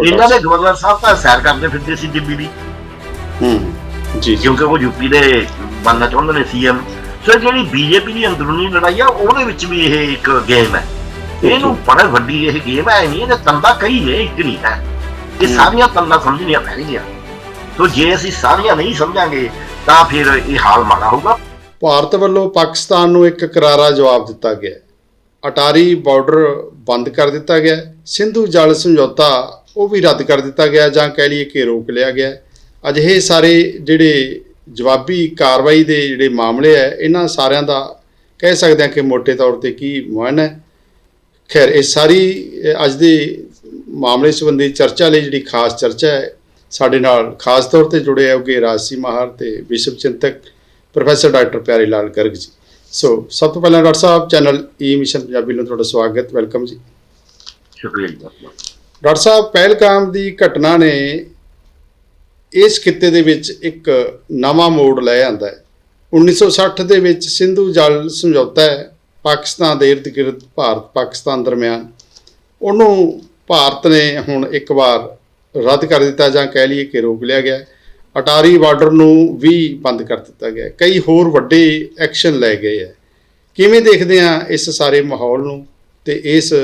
ਇਹਨਾਂ ਦੇ ਗਵਰਨਰ ਸਾਹਿਬ ਤਾਂ ਸੈਰ ਕਰਦੇ ਫਿਰਦੇ ਸੀ ਦਿੱਲੀ ਦੀ। ਹੂੰ ਜੀ ਕਿਉਂਕਿ ਉਹ ਯੂਪੀ ਦੇ ਬਣਨਾ ਚਾਹੁੰਦੇ ਨੇ ਸੀਐਮ ਸੋ ਜਿਹੜੀ ਬੀਜੇਪੀ ਦੀ ਅੰਦਰੂਨੀ ਲੜਾਈ ਆ ਉਹਦੇ ਵਿੱਚ ਵੀ ਇਹ ਇੱਕ ਗੇਮ ਹੈ। ਇਹਨੂੰ ਬੜਾ ਵੱਡੀ ਇਹ ਗੇਮ ਹੈ ਨਹੀਂ ਇਹ ਤੰਦਾ ਕਈ ਨੇ ਇੱਕ ਨਹੀਂ ਹੈ। ਇਹ। ਸਾਰੀਆਂ ਤੰਦਾਂ ਸਮਝਣੀਆਂ ਪੈਣਗੀਆਂ। ਸੋ ਜੇ ਅਸੀਂ ਸਾਰੀਆਂ ਨਹੀਂ ਸਮਝਾਂਗੇ ਤਾਂ ਫਿਰ ਇਹ ਹਾਲ ਮਾੜਾ ਹੋਊਗਾ। ਭਾਰਤ ਵੱਲੋਂ ਪਾਕਿਸਤਾਨ ਨੂੰ ਇੱਕ ਕਰਾਰਾ ਜਵਾਬ ਦਿੱਤਾ ਗਿਆ। ਅਟਾਰੀ ਬਾਰਡਰ ਬੰਦ ਕਰ ਦਿੱਤਾ ਗਿਆ। ਸਿੰਧੂ ਜਲ ਸਮਝੌਤਾ ਉਹ ਵੀ ਰੱਦ ਕਰ ਦਿੱਤਾ ਗਿਆ ਜਾਂ ਕਹਿ ਲਈਏ ਕਿ ਰੋਕ ਲਿਆ ਗਿਆ। ਅਜਿਹੇ ਸਾਰੇ ਜਿਹੜੇ ਜਵਾਬੀ ਕਾਰਵਾਈ ਦੇ ਜਿਹੜੇ ਮਾਮਲੇ ਹੈ ਇਹਨਾਂ ਸਾਰਿਆਂ ਦਾ ਕਹਿ ਸਕਦੇ ਹਾਂ ਕਿ ਮੋٹے ਤੌਰ ਤੇ ਕੀ ਮੁਆਇਨਾ ਹੈ। ਖੈਰ, ਇਹ ਸਾਰੀ ਅੱਜ ਦੇ ਮਾਮਲੇ ਸੰਬੰਧੀ ਚਰਚਾ ਲਈ ਜਿਹੜੀ ਖਾਸ ਚਰਚਾ ਹੈ, ਸਾਡੇ ਨਾਲ ਖਾਸ ਤੌਰ ਤੇ ਜੁੜੇ ਹੋਗੇ ਰਾਜਸੀ ਮਾਹਰ ਤੇ ਵਿਸ਼ਵ ਚਿੰਤਕ ਪ੍ਰੋਫੈਸਰ ਡਾਕਟਰ ਪਿਆਰੇ ਲਾਲ ਗਰਗ ਜੀ। ਸੋ, ਸਭ ਤੋਂ ਪਹਿਲਾਂ doctor sahib, channel e E mission Punjabi ਨੂੰ ਤੁਹਾਡਾ ਸਵਾਗਤ, ਵੈਲਕਮ ਜੀ। ਸ਼ੁਕਰੀਆ ਜੀ ਡਾਕਟਰ ਸਾਹਿਬ ਪਹਿਲਕਾਮ ਦੀ ਘਟਨਾ ਨੇ ਇਸ ਖਿੱਤੇ ਦੇ ਵਿੱਚ ਇੱਕ ਨਵਾਂ ਮੋੜ ਲੈ ਆਂਦਾ ਹੈ। 1960 ਦੇ ਵਿੱਚ ਸਿੰਧੂ ਜਲ ਸਮਝੌਤਾ ਹੈ, ਪਾਕਿਸਤਾਨ ਦੇ ਇਰਦ ਗਿਰਦ ਭਾਰਤ ਪਾਕਿਸਤਾਨ ਦਰਮਿਆਨ। ਉਹਨੂੰ ਭਾਰਤ ਨੇ ਹੁਣ ਇੱਕ ਵਾਰ ਰੱਦ ਕਰ ਦਿੱਤਾ ਜਾਂ ਕਹਿ ਲਈਏ ਕਿ ਰੋਕ ਲਿਆ ਗਿਆ। ਅਟਾਰੀ ਬਾਰਡਰ ਨੂੰ ਵੀ ਬੰਦ ਕਰ ਦਿੱਤਾ ਗਿਆ। ਕਈ ਹੋਰ ਵੱਡੇ ਐਕਸ਼ਨ ਲਏ ਗਏ ਹੈ। ਕਿਵੇਂ ਦੇਖਦੇ ਆ ਇਸ ਸਾਰੇ ਮਾਹੌਲ ਨੂੰ ਤੇ ਇਸ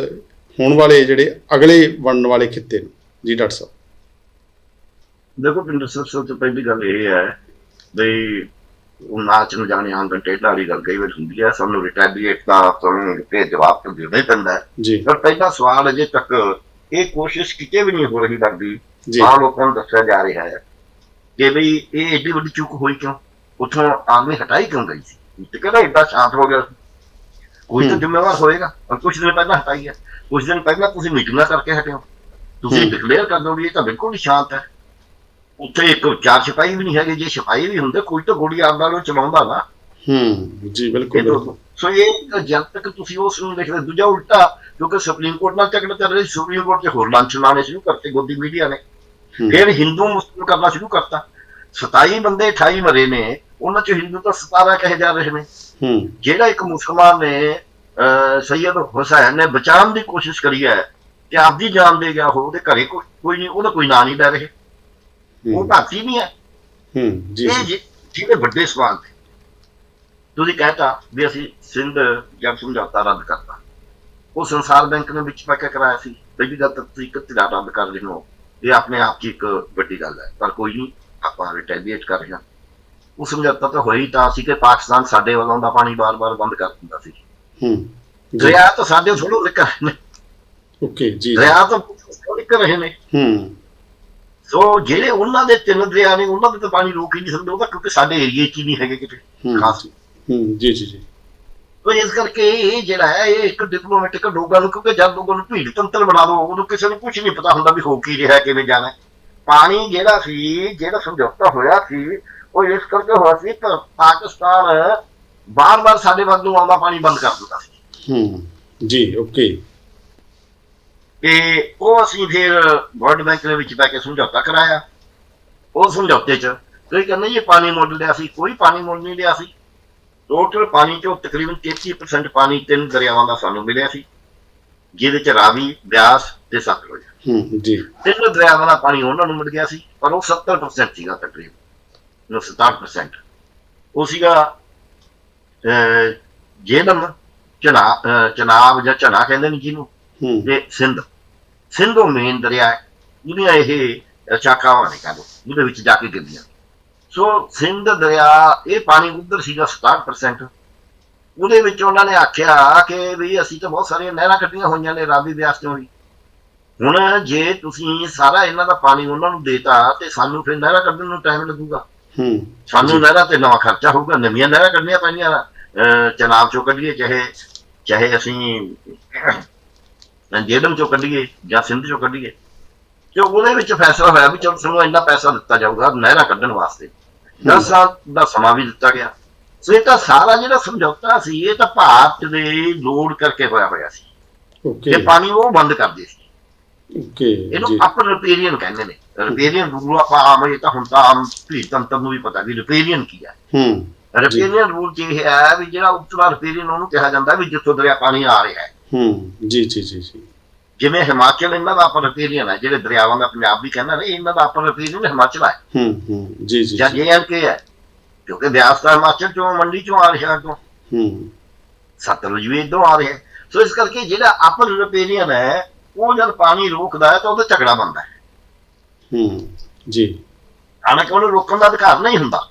ਹੋਣ ਵਾਲੇ ਜਿਹੜੇ ਅਗਲੇ ਬਣਨ ਵਾਲੇ ਖਿੱਤੇ ਨੂੰ। ਜੀ ਡਾਕਟਰ ਸਾਹਿਬ। ਦੇਖੋ ਪਿੰਡ ਸਭ ਤੋਂ ਪਹਿਲੀ ਗੱਲ ਇਹ ਹੈ ਬਈ ਉਹ ਨਾਚ ਨੂੰ ਜਾਣੇ ਆਂ ਦਾ ਟੇਢਾ ਵਾਲੀ ਗੱਲ ਕਈ ਵਾਰ ਹੁੰਦੀ ਹੈ। ਸਾਨੂੰ ਰਿਟੈਲੀਏਟ ਦਾ ਸਾਨੂੰ ਤੇ ਜਵਾਬ ਤਾਂ ਦੇਣਾ ਹੀ ਪੈਂਦਾ ਹੈ। ਜੀ। ਪਰ ਪਹਿਲਾ ਸਵਾਲ ਅਜੇ ਤੱਕ ਇਹ ਕੋਸ਼ਿਸ਼ ਕਿਤੇ ਵੀ ਨਹੀਂ ਹੋ ਰਹੀ ਲੱਗਦੀ। ਜੀ। ਆਮ ਲੋਕਾਂ ਨੂੰ ਦੱਸਿਆ ਜਾ ਰਿਹਾ ਹੈ ਕਿ ਬਈ ਇਹ ਏਡੀ ਵੱਡੀ ਚੁੱਕ ਹੋਈ ਕਿਉਂ? ਉੱਥੋਂ ਆਦਮੀ ਹਟਾਈ ਕਿਉਂ ਗਈ ਸੀ? ਤੇ ਕਹਿੰਦਾ ਏਡਾ ਸ਼ਾਂਤ ਹੋ ਗਿਆ ਕੋਈ ਤਾਂ। ਜ਼ਿੰਮੇਵਾਰ ਹੋਏਗਾ ਔਰ ਕੁਝ ਦਿਨ ਪਹਿਲਾਂ ਹਟਾਈ ਹੈ ਕੁਝ ਦਿਨ ਪਹਿਲਾਂ ਤੁਸੀਂ ਮੀਟਿੰਗਾਂ ਕਰਕੇ ਹਟੇ ਹੋ ਤੁਸੀਂ। ਡਿਕਲੇਅਰ ਕਰ ਦਿਓ ਵੀ ਇਹ ਤਾਂ ਬਿਲਕੁਲ ਹੀ ਸ਼ਾਂਤ ਹੈ ਉੱਥੇ ਇੱਕ ਚਾਰ ਸਿਪਾਹੀ ਵੀ ਨਹੀਂ ਹੈਗੇ ਜੇ ਸਿਪਾਹੀ ਵੀ ਹੁੰਦੇ ਕੋਈ ਤਾਂ ਗੋਲੀ ਆਪਦਾ ਨੂੰ ਚਲਾਉਂਦਾ ਨਾ ਹੂੰ ਜੀ ਬਿਲਕੁਲ ਤਾਂ- ਸੋ ਇਹ ਜਦ ਤੱਕ ਤੁਸੀਂ ਉਸ ਨੂੰ ਦੇਖਦੇ ਦੂਜਾ ਉਲਟਾ ਕਿਉਂਕਿ ਸੁਪਰੀਮ ਕੋਰਟ ਨਾਲ ਝਗੜਾ ਚੱਲ ਰਿਹਾ ਸੁਪਰੀਮ ਕੋਰਟ 'ਚ ਹੋਰ ਲੰਚ ਲਾਣੇ ਸ਼ੁਰੂ ਕਰਤੇ ਗੋਦੀ ਮੀਡੀਆ ਨੇ ਫਿਰ ਹਿੰਦੂ ਮੁਸਲਿਮ ਕਰਨਾ ਸ਼ੁਰੂ ਕਰਤਾ 27 ਬੰਦੇ 28 ਮਰੇ ਨੇ ਉਹਨਾਂ 'ਚ ਹਿੰਦੂ ਤਾਂ 17 ਕਹੇ ਜਾ ਰਹੇ ਨੇ। ਹੂੰ। ਜਿਹੜਾ ਇੱਕ ਮੁਸਲਮਾਨ ਨੇ ਸੈਯਦ ਹੁਸੈਨ ਨੇ ਬਚਾਉਣ ਦੀ ਕੋਸ਼ਿਸ਼ ਕਰੀ ਹੈ ਕਿ ਆਪਦੀ ਜਾਨ ਦੇ ਗਿਆ ਹੋ ਉਹਦੇ ਘਰੇ ਕੋਈ ਨਹੀਂ ਉਹਦਾ ਕੋਈ ਨਾਂ ਨਹੀਂ ਲੈ ਰਹੇ। ਉਹ ਹੂੰ, ਭਾਰਤੀ ਨਹੀਂ ਹੈ। ਹੂੰ ਜੀ। ਜੀ ਜੀ- ਜਿਹੜੇ ਵੱਡੇ ਸਵਾਲ ਨੇ। ਤੁਸੀਂ ਕਹਿਤਾ ਵੀ ਅਸੀਂ ਸਿੰਧ ਜਲ ਸਮਝੌਤਾ ਰੱਦ ਕਰਤਾ। ਉਹ ਸੰਸਾਰ ਬੈਂਕ ਨੇ ਵਿੱਚ ਪਾ ਕੇ ਕਰਾਇਆ ਸੀ। ਪਹਿਲੀ ਗੱਲ ਤਾਂ ਤੁਸੀਂ ਇੱਕ ਧਿਰਾ ਰੱਦ ਕਰ ਰਹੇ ਹੋ। ਇਹ ਆਪਣੇ ਆਪ 'ਚ ਇੱਕ ਵੱਡੀ ਗੱਲ ਹੈ। ਪਰ ਕੋਈ ਨਹੀਂ ਆਪਾਂ ਰਿਟੈਲੀਏਟ ਕਰ ਰਹੇ ਹਾਂ। ਉਹ ਸਮਝੌਤਾ ਤਾਂ ਹੋਈ ਤਾਂ ਸੀ ਕਿ ਪਾਕਿਸਤਾਨ ਸਾਡੇ ਵੱਲੋਂ ਦਾ ਪਾਣੀ ਬਾਰ-ਬਾਰ ਬੰਦ ਕਰ ਦਿੰਦਾ ਸੀ। ਹੂੰ। ਦਰਿਆ ਤਾਂ ਸਾਡੇ ਲਿਖ ਰਹੇ ਨੇ। ਓਕੇ ਜੀ। ਦਰਿਆ ਤਾਂ ਲਿਖ ਰਹੇ ਨੇ। ਹੂੰ। ਸੋ ਜਿਹੜੇ ਉਹਨਾਂ ਦੇ ਤਿੰਨ ਦਰਿਆ ਨੇ ਉਹਨਾਂ ਦੇ ਤਾਂ ਪਾਣੀ ਰੋਕ ਹੀ ਨਹੀਂ ਸਕਦੇ ਉਹ ਤਾਂ ਕਿਉਂਕਿ ਸਾਡੇ ਏਰੀਏ 'ਚ ਹੀ ਨਹੀਂ ਹੈਗੇ ਕਿਤੇ ਹੂੰ। ਖਾਸ। ਹੂੰ ਜੀ ਜੀ ਜੀ। ਤੋ ਇਸ ਕਰਕੇ ਇਹ ਜਿਹੜਾ ਹੈ ਇਹ ਇੱਕ ਡਿਪਲੋਮੈਟਿਕ ਲੋਕਾਂ ਨੂੰ ਕਿਉਂਕਿ ਜਦ ਲੋਕਾਂ ਨੂੰ ਭੀੜ ਤੰਤਰ ਬਣਾ ਦੋ ਉਹਨੂੰ ਕਿਸੇ ਨੂੰ ਕੁਝ ਨਹੀਂ ਪਤਾ ਹੁੰਦਾ ਵੀ ਹੋ ਕੀ ਰਿਹਾ ਕਿਵੇਂ ਜਾਣਾ। ਪਾਣੀ ਜਿਹੜਾ ਸੀ ਜਿਹੜਾ ਸਮਝੌਤਾ ਹੋਇਆ ਸੀ ਉਹ ਇਸ ਕਰਕੇ ਹੋਇਆ ਸੀ ਕਿ ਪਾਕਿਸਤਾਨ ਬਾਰ-ਬਾਰ ਸਾਡੇ ਵੱਲ ਨੂੰ ਆਉਂਦਾ ਪਾਣੀ ਬੰਦ ਕਰ ਦਿੰਦਾ ਸੀ। ਹੂੰ ਜੀ ਓਕੇ। ਤੇ ਉਹ ਅਸੀਂ ਫਿਰ ਵਰਲਡ ਬੈਂਕ ਦੇ ਵਿੱਚ ਬੈ ਕੇ ਸਮਝੌਤਾ ਕਰਾਇਆ। ਉਹ ਸਮਝੌਤੇ 'ਚ ਕੋਈ ਕਹਿੰਦਾ ਇਹ ਪਾਣੀ ਮੁੱਲ ਲਿਆ ਸੀ ਕੋਈ ਪਾਣੀ ਮੁੱਲ ਨਹੀਂ ਲਿਆ ਸੀ। ਟੋਟਲ ਪਾਣੀ 'ਚੋਂ ਤਕਰੀਬਨ 33% ਪਾਣੀ ਤਿੰਨ ਦਰਿਆਵਾਂ ਦਾ ਸਾਨੂੰ ਮਿਲਿਆ ਸੀ ਜਿਹਦੇ 'ਚ ਰਾਵੀ ਬਿਆਸ ਤੇ ਸਤਲੁਜ ਹੂੰ ਜੀ। ਤਿੰਨ ਦਰਿਆਵਾਂ ਦਾ ਪਾਣੀ ਉਹਨਾਂ ਨੂੰ ਮਿਲ ਗਿਆ ਸੀ ਪਰ ਉਹ 70% ਸੀਗਾ ਤਕਰੀਬਨ। ਨੂੰ 67% ਉਹ ਸੀਗਾ ਅਹ, ਜੇਹਲਮ ਚਨਾ ਚਨਾਬ ਜਾਂ ਚਨਾ ਕਹਿੰਦੇ ਨੇ ਜਿਹਨੂੰ ਤੇ ਸਿੰਧ। ਸਿੰਧੋ ਮੇਨ ਦਰਿਆ ਹੈ ਉਹਦੀਆਂ ਇਹ ਸ਼ਾਖਾਵਾਂ ਨੇ ਕਹਿੰਦੇ ਉਹਦੇ ਵਿੱਚ ਜਾ ਕੇ ਗਿਰਦੀਆਂ ਸੋ ਸਿੰਧ ਦਰਿਆ ਇਹ ਪਾਣੀ ਉਧਰ ਸੀਗਾ 67% ਉਹਦੇ ਵਿੱਚ ਉਹਨਾਂ ਨੇ ਆਖਿਆ ਕਿ ਵੀ ਅਸੀਂ ਤਾਂ ਬਹੁਤ ਸਾਰੀਆਂ ਨਹਿਰਾਂ ਕੱਢੀਆਂ ਹੋਈਆਂ ਨੇ ਰਾਵੀ ਬਿਆਸ ਤੋਂ ਵੀ। ਹੁਣ ਜੇ ਤੁਸੀਂ ਸਾਰਾ ਇਹਨਾਂ ਦਾ ਪਾਣੀ ਉਹਨਾਂ ਨੂੰ ਦੇਤਾ ਤੇ ਸਾਨੂੰ ਫਿਰ ਨਹਿਰਾਂ ਕੱਢਣ ਨੂੰ ਟਾਈਮ ਲੱਗੂਗਾ। ਹੂੰ। ਸਾਨੂੰ ਨਹਿਰਾਂ ਤੇ ਨਵਾਂ ਖਰਚਾ ਹੋਊਗਾ ਨਵੀਆਂ ਨਹਿਰਾਂ ਕੱਢਣੀਆਂ ਪੈਣੀਆਂ। ਚਨਾਬ ਚੋਂ ਕੱਢੀਏ ਚਾਹੇ ਚਾਹੇ ਅਸੀਂ ਜੇਡਮ ਚੋਂ ਕੱਢੀਏ ਜਾਂ ਸਿੰਧ ਚੋਂ ਕੱਢੀਏ। ਤੇ ਉਹਦੇ ਵਿੱਚ ਫੈਸਲਾ ਹੋਇਆ ਵੀ ਚਲੋ ਸਾਨੂੰ ਇੰਨਾ ਪੈਸਾ ਦਿੱਤਾ ਜਾਊਗਾ ਨਹਿਰਾਂ ਕੱਢਣ ਵਾਸਤੇ। 10 ਸਾਲ ਦਾ ਸਮਾਂ ਵੀ ਦਿੱਤਾ ਗਿਆ। ਸੋ ਇਹ ਤਾਂ ਸਾਰਾ ਜਿਹੜਾ ਸਮਝੌਤਾ ਸੀ ਇਹ ਤਾਂ ਭਾਰਤ ਦੇ ਲੋੜ ਕਰਕੇ ਹੋਇਆ ਹੋਇਆ ਸੀ। ਓਕੇ। ਤੇ ਪਾਣੀ ਉਹ ਬੰਦ ਕਰਦੇ ਸੀ ਓਕੇ ਇਹਨੂੰ ਜੀ ਅਪਰ ਰਿਪੇਰੀਅਨ ਕਹਿੰਦੇ ਨੇ ਰਿਪੇਰੀਅਨ ਰੂਲ ਆਪਾਂ ਆਮ ਇਹ ਤਾਂ ਹੁਣ ਤਾਂ ਆਮ ਨੂੰ ਵੀ ਪਤਾ ਵੀ ਰਿਪੇਰੀਅਨ ਕੀ ਹੈ ਹੂੰ ਰਿਪੇਰੀਅਨ ਰੂਲ ਇਹ ਹੈ ਵੀ ਜਿਹੜਾ ਉਤਲਾ ਰਿਪੇਰੀਅਨ ਉਹਨੂੰ ਕਿਹਾ ਜਾਂਦਾ ਵੀ ਜਿੱਥੋਂ ਦਰਿਆ ਪਾਣੀ ਆ ਰਿਹਾ ਹੈ ਹੂੰ ਜੀ ਜੀ ਜੀ ਜੀ ਜਿਵੇਂ ਹਿਮਾਚਲ ਇਹਨਾਂ ਦਾ ਆਪਣਾ ਰਪੀਰੀਅਨ ਹੈ ਜਿਹੜੇ ਦਰਿਆਵਾਂ ਦਾ ਪੰਜਾਬ ਵੀ ਕਹਿੰਦਾ ਨਹੀਂ ਇਹਨਾਂ ਦਾ ਆਪਣਾ ਰਪੀਰੀਅਨ ਹਿਮਾਚਲ ਹੈ ਹੂੰ ਹੂੰ ਜੀ ਜੀ ਜਾਂ ਜੇਐਨਕੇ ਹੈ ਕਿਉਂਕਿ ਬਿਆਸ ਤਾਂ ਹਿਮਾਚਲ ਚੋਂ ਮੰਡੀ ਚੋਂ ਆ ਰਿਹਾ ਤੋਂ ਹੂੰ ਸਤਲੁਜ ਵੀ ਇਦੋਂ ਆ ਰਿਹਾ ਸੋ ਇਸ ਕਰਕੇ ਜਿਹੜਾ ਅਪਰ ਰਪੀਰੀਅਨ ਹੈ ਉਹ ਜਦ ਪਾਣੀ ਰੋਕਦਾ ਹੈ ਤਾਂ ਉਹਦਾ ਝਗੜਾ ਬਣਦਾ ਹੈ। ਹੂੰ। ਜੀ। ਹਾਲਾਂਕਿ ਉਹਨੂੰ ਰੋਕਣ ਦਾ ਅਧਿਕਾਰ ਨਹੀਂ ਹੁੰਦਾ।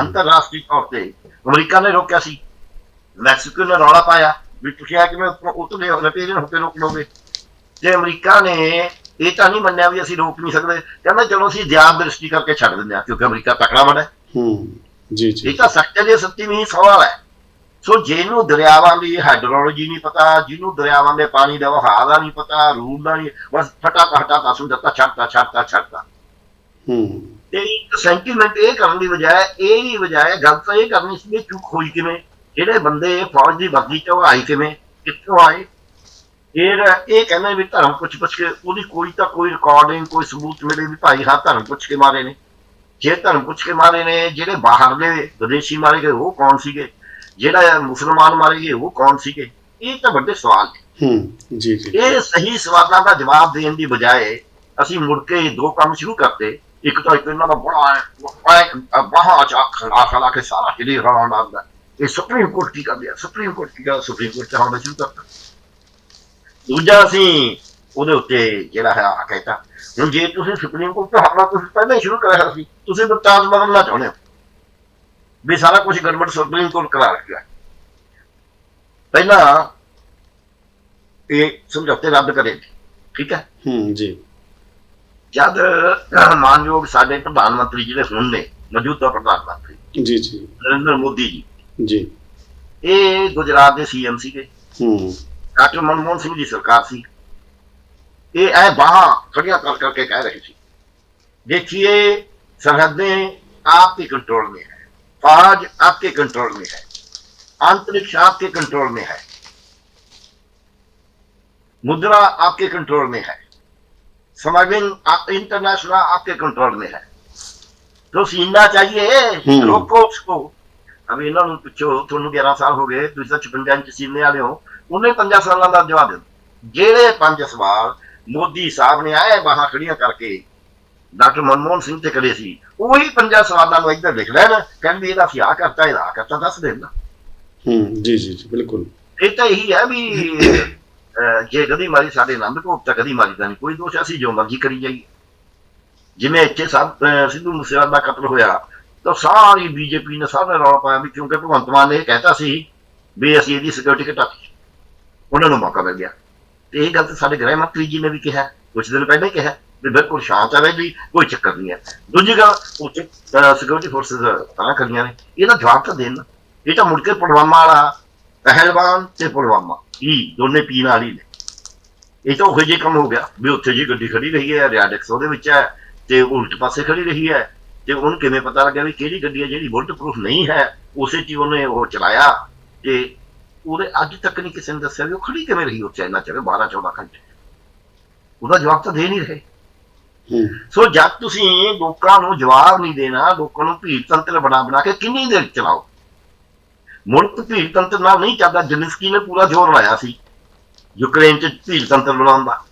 ਅੰਤਰਰਾਸ਼ਟਰੀ ਤੌਰ ਤੇ ਅਮਰੀਕਾ ਨੇ ਰੋਕਿਆ ਸੀ। ਮੈਕਸੀਕੋ ਨੇ ਰੌਲਾ ਪਾਇਆ ਵੀ ਤੁਸੀਂ ਆ ਕਿਵੇਂ ਉਤਲੇ ਰਪੀਰੀਅਨ ਹੋ ਕੇ ਰੋਕ ਲਓਗੇ। ਤੇ ਅਮਰੀਕਾ ਨੇ ਇਹ ਤਾਂ ਨਹੀਂ ਮੰਨਿਆ ਵੀ ਅਸੀਂ ਰੋਕ ਨਹੀਂ ਸਕਦੇ ਕਹਿੰਦਾ ਚਲੋ ਅਸੀਂ ਜ਼ਿਆਦਾ ਦ੍ਰਿਸ਼ਟੀ ਕਰਕੇ ਛੱਡ ਦਿੰਦੇ ਹਾਂ ਕਿਉਂਕਿ ਅਮਰੀਕਾ ਤਕੜਾ ਬੜਾ ਹੈ। ਹੂੰ। ਜੀ ਜੀ। ਇਹ ਤਾਂ ਸੱਚੇ ਦੇ ਸੱਚੀ ਵੀ ਸਵਾਲ ਹੈ। ਸੋ ਜਿਹਨੂੰ ਦਰਿਆਵਾਂ ਦੀ ਹਾਈਡਰੋਲੋਜੀ ਨਹੀਂ ਪਤਾ ਜਿਹਨੂੰ ਦਰਿਆਵਾਂ ਦੇ ਪਾਣੀ ਦਾ ਵਹਾਅ ਦਾ ਨਹੀਂ ਪਤਾ ਰੂਲ ਦਾ ਨਹੀਂ ਬਸ ਫਟਾ ਫਟਾ ਕਾਸੂ ਦਿੱਤਾ ਛੱਡਤਾ ਛੱਡਤਾ ਛੱਡਤਾ। ਹੂੰ। ਤੇ ਇੱਕ ਸੈਂਟੀਮੈਂਟ ਇਹ ਕਰਨ ਦੀ ਬਜਾਏ ਇਹ ਨਹੀਂ ਬਜਾਏ ਗੱਲ ਤਾਂ ਇਹ ਕਰਨੀ ਸੀ ਵੀ ਚੁੱਕ ਹੋਈ ਕਿਵੇਂ ਜਿਹੜੇ ਬੰਦੇ ਫੌਜ ਦੀ ਵਰਦੀ ਚੋਂ ਆਏ ਕਿਵੇਂ ਕਿੱਥੋਂ ਆਏ। ਇਹ ਇਹ ਕਹਿੰਦੇ ਵੀ ਧਰਮ ਪੁੱਛ ਪੁੱਛ ਕੇ ਉਹਦੀ ਕੋਈ ਤਾਂ ਕੋਈ ਰਿਕਾਰਡਿੰਗ ਕੋਈ ਸਬੂਤ ਮਿਲੇ ਵੀ ਭਾਈ ਹਾਂ ਧਰਮ ਪੁੱਛ ਕੇ ਮਾਰੇ ਨੇ। ਜੇ ਧਰਮ ਪੁੱਛ ਕੇ ਮਾਰੇ ਨੇ ਜਿਹੜੇ ਬਾਹਰ ਦੇ ਵਿਦੇਸ਼ੀ ਮਾਰੇ ਗਏ ਉਹ ਕੌਣ ਸੀਗੇ? ਜਿਹੜਾ ਮੁਸਲਮਾਨ ਮਾਰੇ ਗਏ ਉਹ ਕੌਣ ਸੀਗੇ? ਇਹ ਤਾਂ ਵੱਡੇ ਸਵਾਲ ਨੇ। ਹੂੰ ਜੀ ਜੀ। ਇਹ ਸਹੀ ਸਵਾਲਾਂ ਦਾ ਜਵਾਬ ਦੇਣ ਦੀ ਬਜਾਏ ਅਸੀਂ ਮੁੜ ਕੇ ਦੋ ਕੰਮ ਸ਼ੁਰੂ ਕਰਤੇ ਇੱਕ ਤਾਂ ਇੱਕ ਇਹਨਾਂ ਦਾ ਬੜਾ ਬਾਹਾਂ ਚਾ ਖੜਾ ਖੜਾ ਕੇ ਸਾਰਾ ਜਿਹੜੀ ਰੌਲਾ ਮਾਰਦਾ ਇਹ ਸੁਪਰੀਮ ਕੋਰਟ ਕੀ ਕਰਦੇ ਆ? ਸੁਪਰੀਮ ਕੋਰਟ ਕੀ ਕਰਦਾ ਸੁਪਰੀਮ ਕੋਰਟ ਤੇ ਹੁਣ ਸ਼ੁਰੂ ਕਰਤਾ ਦੂਜਾ ਅਸੀਂ ਉਹਦੇ ਉੱਤੇ ਜਿਹੜਾ ਹੈ ਆ ਕਹਿਤਾ। ਹੁਣ ਜੇ ਤੁਸੀਂ ਸੁਪਰੀਮ ਕੋਰਟ ਤੇ ਹਮਲਾ ਤੁਸੀਂ ਪਹਿਲਾਂ ਹੀ ਸ਼ੁਰੂ ਕਰਿਆ ਸੀ ਤੁਸੀਂ ਬਰਤਾਜ ਬਦਲਣਾ ਚਾਹੁੰਦੇ ਹੋ। ਵੀ ਸਾਰਾ ਕੁਝ ਗਵਰਨਮੈਂਟ ਸੁਪਰੀਮ ਕੋਰਟ ਕਰਾ ਰਹੀ ਹੈ ਪਹਿਲਾਂ ਇਹ ਸਮਝੌਤੇ ਰੱਦ ਕਰੇ ਠੀਕ ਹੈ? ਹੂੰ ਜੀ। ਜਦ ਮਾਨਯੋਗ ਸਾਡੇ ਪ੍ਰਧਾਨ ਮੰਤਰੀ ਜਿਹੜੇ ਹੁਣ ਨੇ ਮੌਜੂਦਾ ਪ੍ਰਧਾਨ ਮੰਤਰੀ ਜੀ ਜੀ ਨਰਿੰਦਰ ਮੋਦੀ ਜੀ। ਜੀ। ਇਹ ਗੁਜਰਾਤ ਦੇ ਸੀਐਮ ਸੀਗੇ। ਹੂੰ। ਡਾਕਟਰ ਮਨਮੋਹਨ ਸਿੰਘ ਦੀ ਸਰਕਾਰ ਸੀ। ਇਹ ਐ ਬਾਹਾਂ ਖੜੀਆਂ ਕਰ ਕਰਕੇ ਕਹਿ ਰਹੀ ਸੀ। ਦੇਖੀਏ ਸਰਹੱਦੇ ਆਪ ਹੀ ਕੰਟਰੋਲ ਨੇ। फौज आपके कंट्रोल में है अंतरिक्ष आपके कंट्रोल में है मुद्रा आपके कंट्रोल में है स्मगलिंग इंटरनेशनल आपके कंट्रोल में है तो सीना चाहिए हम्म। रोको उसको ਅਬ ਇਹਨਾਂ ਨੂੰ ਪੁੱਛੋ ਤੁਹਾਨੂੰ 11 ਸਾਲ ਹੋ ਗਏ ਤੁਸੀਂ ਤਾਂ 56 ਇੰਚ ਸੀਨੇ ਵਾਲੇ ਹੋ ਉਹਨੇ 5 ਸਾਲਾਂ ਦਾ ਜਵਾਬ ਦੇ ਦਿਓ। ਜਿਹੜੇ ਪੰਜ ਸਵਾਲ ਮੋਦੀ ਸਾਹਿਬ ਨੇ ਆਏ ਬਾਹਾਂ ਖੜੀਆਂ ਕਰਕੇ ਡਾਕਟਰ ਮਨਮੋਹਨ ਸਿੰਘ ਤੇ ਕਰੇ ਸੀ ਉਹੀ ਪੰਜਾਂ ਸਵਾਲਾਂ ਨੂੰ ਇੱਧਰ ਲਿਖ ਲੈਣ ਕਹਿੰਦੇ ਇਹਦਾ ਆਹ ਕਰਤਾ ਇਹਦਾ ਕਰਤਾ ਦੱਸ ਦੇਣਾ ਹੂੰ ਜੀ ਜੀ ਜੀ ਬਿਲਕੁਲ। ਇਹ ਤਾਂ ਇਹੀ ਹੈ ਵੀ ਜੇ ਗਦੀ ਮਾਰੀ ਸਾਡੇ ਆਨੰਦ ਕੋ ਤਾਂ ਗਦੀ ਮਾਰੀ ਦਾ ਨਹੀਂ। ਕੋਈ ਦੋਸ਼ ਅਸੀਂ ਜੋ ਮਰਜ਼ੀ ਕਰੀ ਜਾਈਏ। ਜਿਵੇਂ ਇੱਥੇ ਸਭ ਸਿੱਧੂ ਮੂਸੇਵਾਲਾ ਦਾ ਕਤਲ ਹੋਇਆ ਤਾਂ ਸਾਰੀ ਬੀਜੇਪੀ ਨੇ ਸਾਰਾ ਰੌਲਾ ਪਾਇਆ ਵੀ ਕਿਉਂਕਿ ਭਗਵੰਤ ਮਾਨ ਨੇ ਇਹ ਕਹਿਤਾ ਸੀ ਵੀ ਅਸੀਂ ਇਹਦੀ ਸਿਕਿਉਰਿਟੀ ਘਟਾਤੀ ਉਹਨਾਂ ਨੂੰ ਮੌਕਾ ਮਿਲ ਗਿਆ। ਤੇ ਇਹ ਗੱਲ ਤਾਂ ਸਾਡੇ ਗ੍ਰਹਿ ਮੰਤਰੀ ਜੀ ਨੇ ਵੀ ਕਿਹਾ ਕੁਝ ਦਿਨ ਪਹਿਲਾਂ ਹੀ ਕਿਹਾ। ਵੀ ਬਿਲਕੁਲ ਸ਼ਾਂਤ ਹੈ ਜੀ ਕੋਈ ਚੱਕਰ ਨਹੀਂ ਹੈ। ਦੂਜੀ ਗੱਲ ਉੱਥੇ ਸਿਕਿਉਰਿਟੀ ਫੋਰਸਸ ਤਾਂ ਕਰੀਆਂ ਨੇ ਇਹਦਾ ਜਵਾਬ ਤਾਂ ਦੇਣ ਇਹ ਤਾਂ ਮੁੜ ਕੇ ਪੁਲਵਾਮਾ ਵਾਲਾ, ਪਹਿਲਵਾਨ ਤੇ ਪੁਲਵਾਮਾ ਇਹ ਦੋਨੇ ਪੀਣ ਵਾਲੀ ਨੇ। ਇਹ ਤਾਂ ਉਹ ਜਿਹੇ ਕੰਮ ਹੋ ਗਿਆ, ਵੀ ਉੱਥੇ ਜੀ ਗੱਡੀ ਖੜੀ ਰਹੀ ਹੈ ਰਿਆਡਿਕਸ ਉਹਦੇ ਵਿੱਚ ਹੈ, ਤੇ ਉਲਟ ਪਾਸੇ ਖੜੀ ਰਹੀ ਹੈ। ਤੇ ਉਹਨੂੰ ਕਿਵੇਂ ਪਤਾ ਲੱਗਿਆ ਵੀ ਕਿਹੜੀ ਗੱਡੀ ਹੈ, ਜਿਹੜੀ ਬੁਲਟ ਪ੍ਰੂਫ ਨਹੀਂ ਹੈ, ਉਸੇ 'ਚ ਹੀ ਉਹਨੇ ਉਹ ਚਲਾਇਆ। ਤੇ ਉਹਦੇ ਅੱਜ ਤੱਕ ਨਹੀਂ ਕਿਸੇ ਨੇ ਦੱਸਿਆ ਵੀ ਉਹ ਖੜੀ ਕਿਵੇਂ ਰਹੀ ਉੱਥੇ ਇੰਨਾ ਚਿਰ 12 14 ਘੰਟੇ। ਉਹਦਾ ਜਵਾਬ ਤਾਂ ਦੇ ਨਹੀਂ ਰਹੇ। ਸੋ ਜਦ ਤੁਸੀਂ ਲੋਕਾਂ ਨੂੰ ਜਵਾਬ ਨਹੀਂ ਦੇਣਾ ਲੋਕਾਂ ਨੂੰ ਭੀੜ ਤੰਤਰ ਬਣਾ ਬਣਾ ਕੇ ਕਿੰਨੀ ਦੇਰ ਚਲਾਓ? ਮੁਲਕ ਭੀੜ ਤੰਤਰ ਨਾਲ ਨਹੀਂ ਚੱਲਦਾ ਜਨਸਕੀ ਨੇ ਪੂਰਾ ਜ਼ੋਰ ਲਾਇਆ ਸੀ ਯੂਕਰੇਨ ਚ ਭੀੜ ਤੰਤਰ ਬਣਾਉਣ ਦਾ।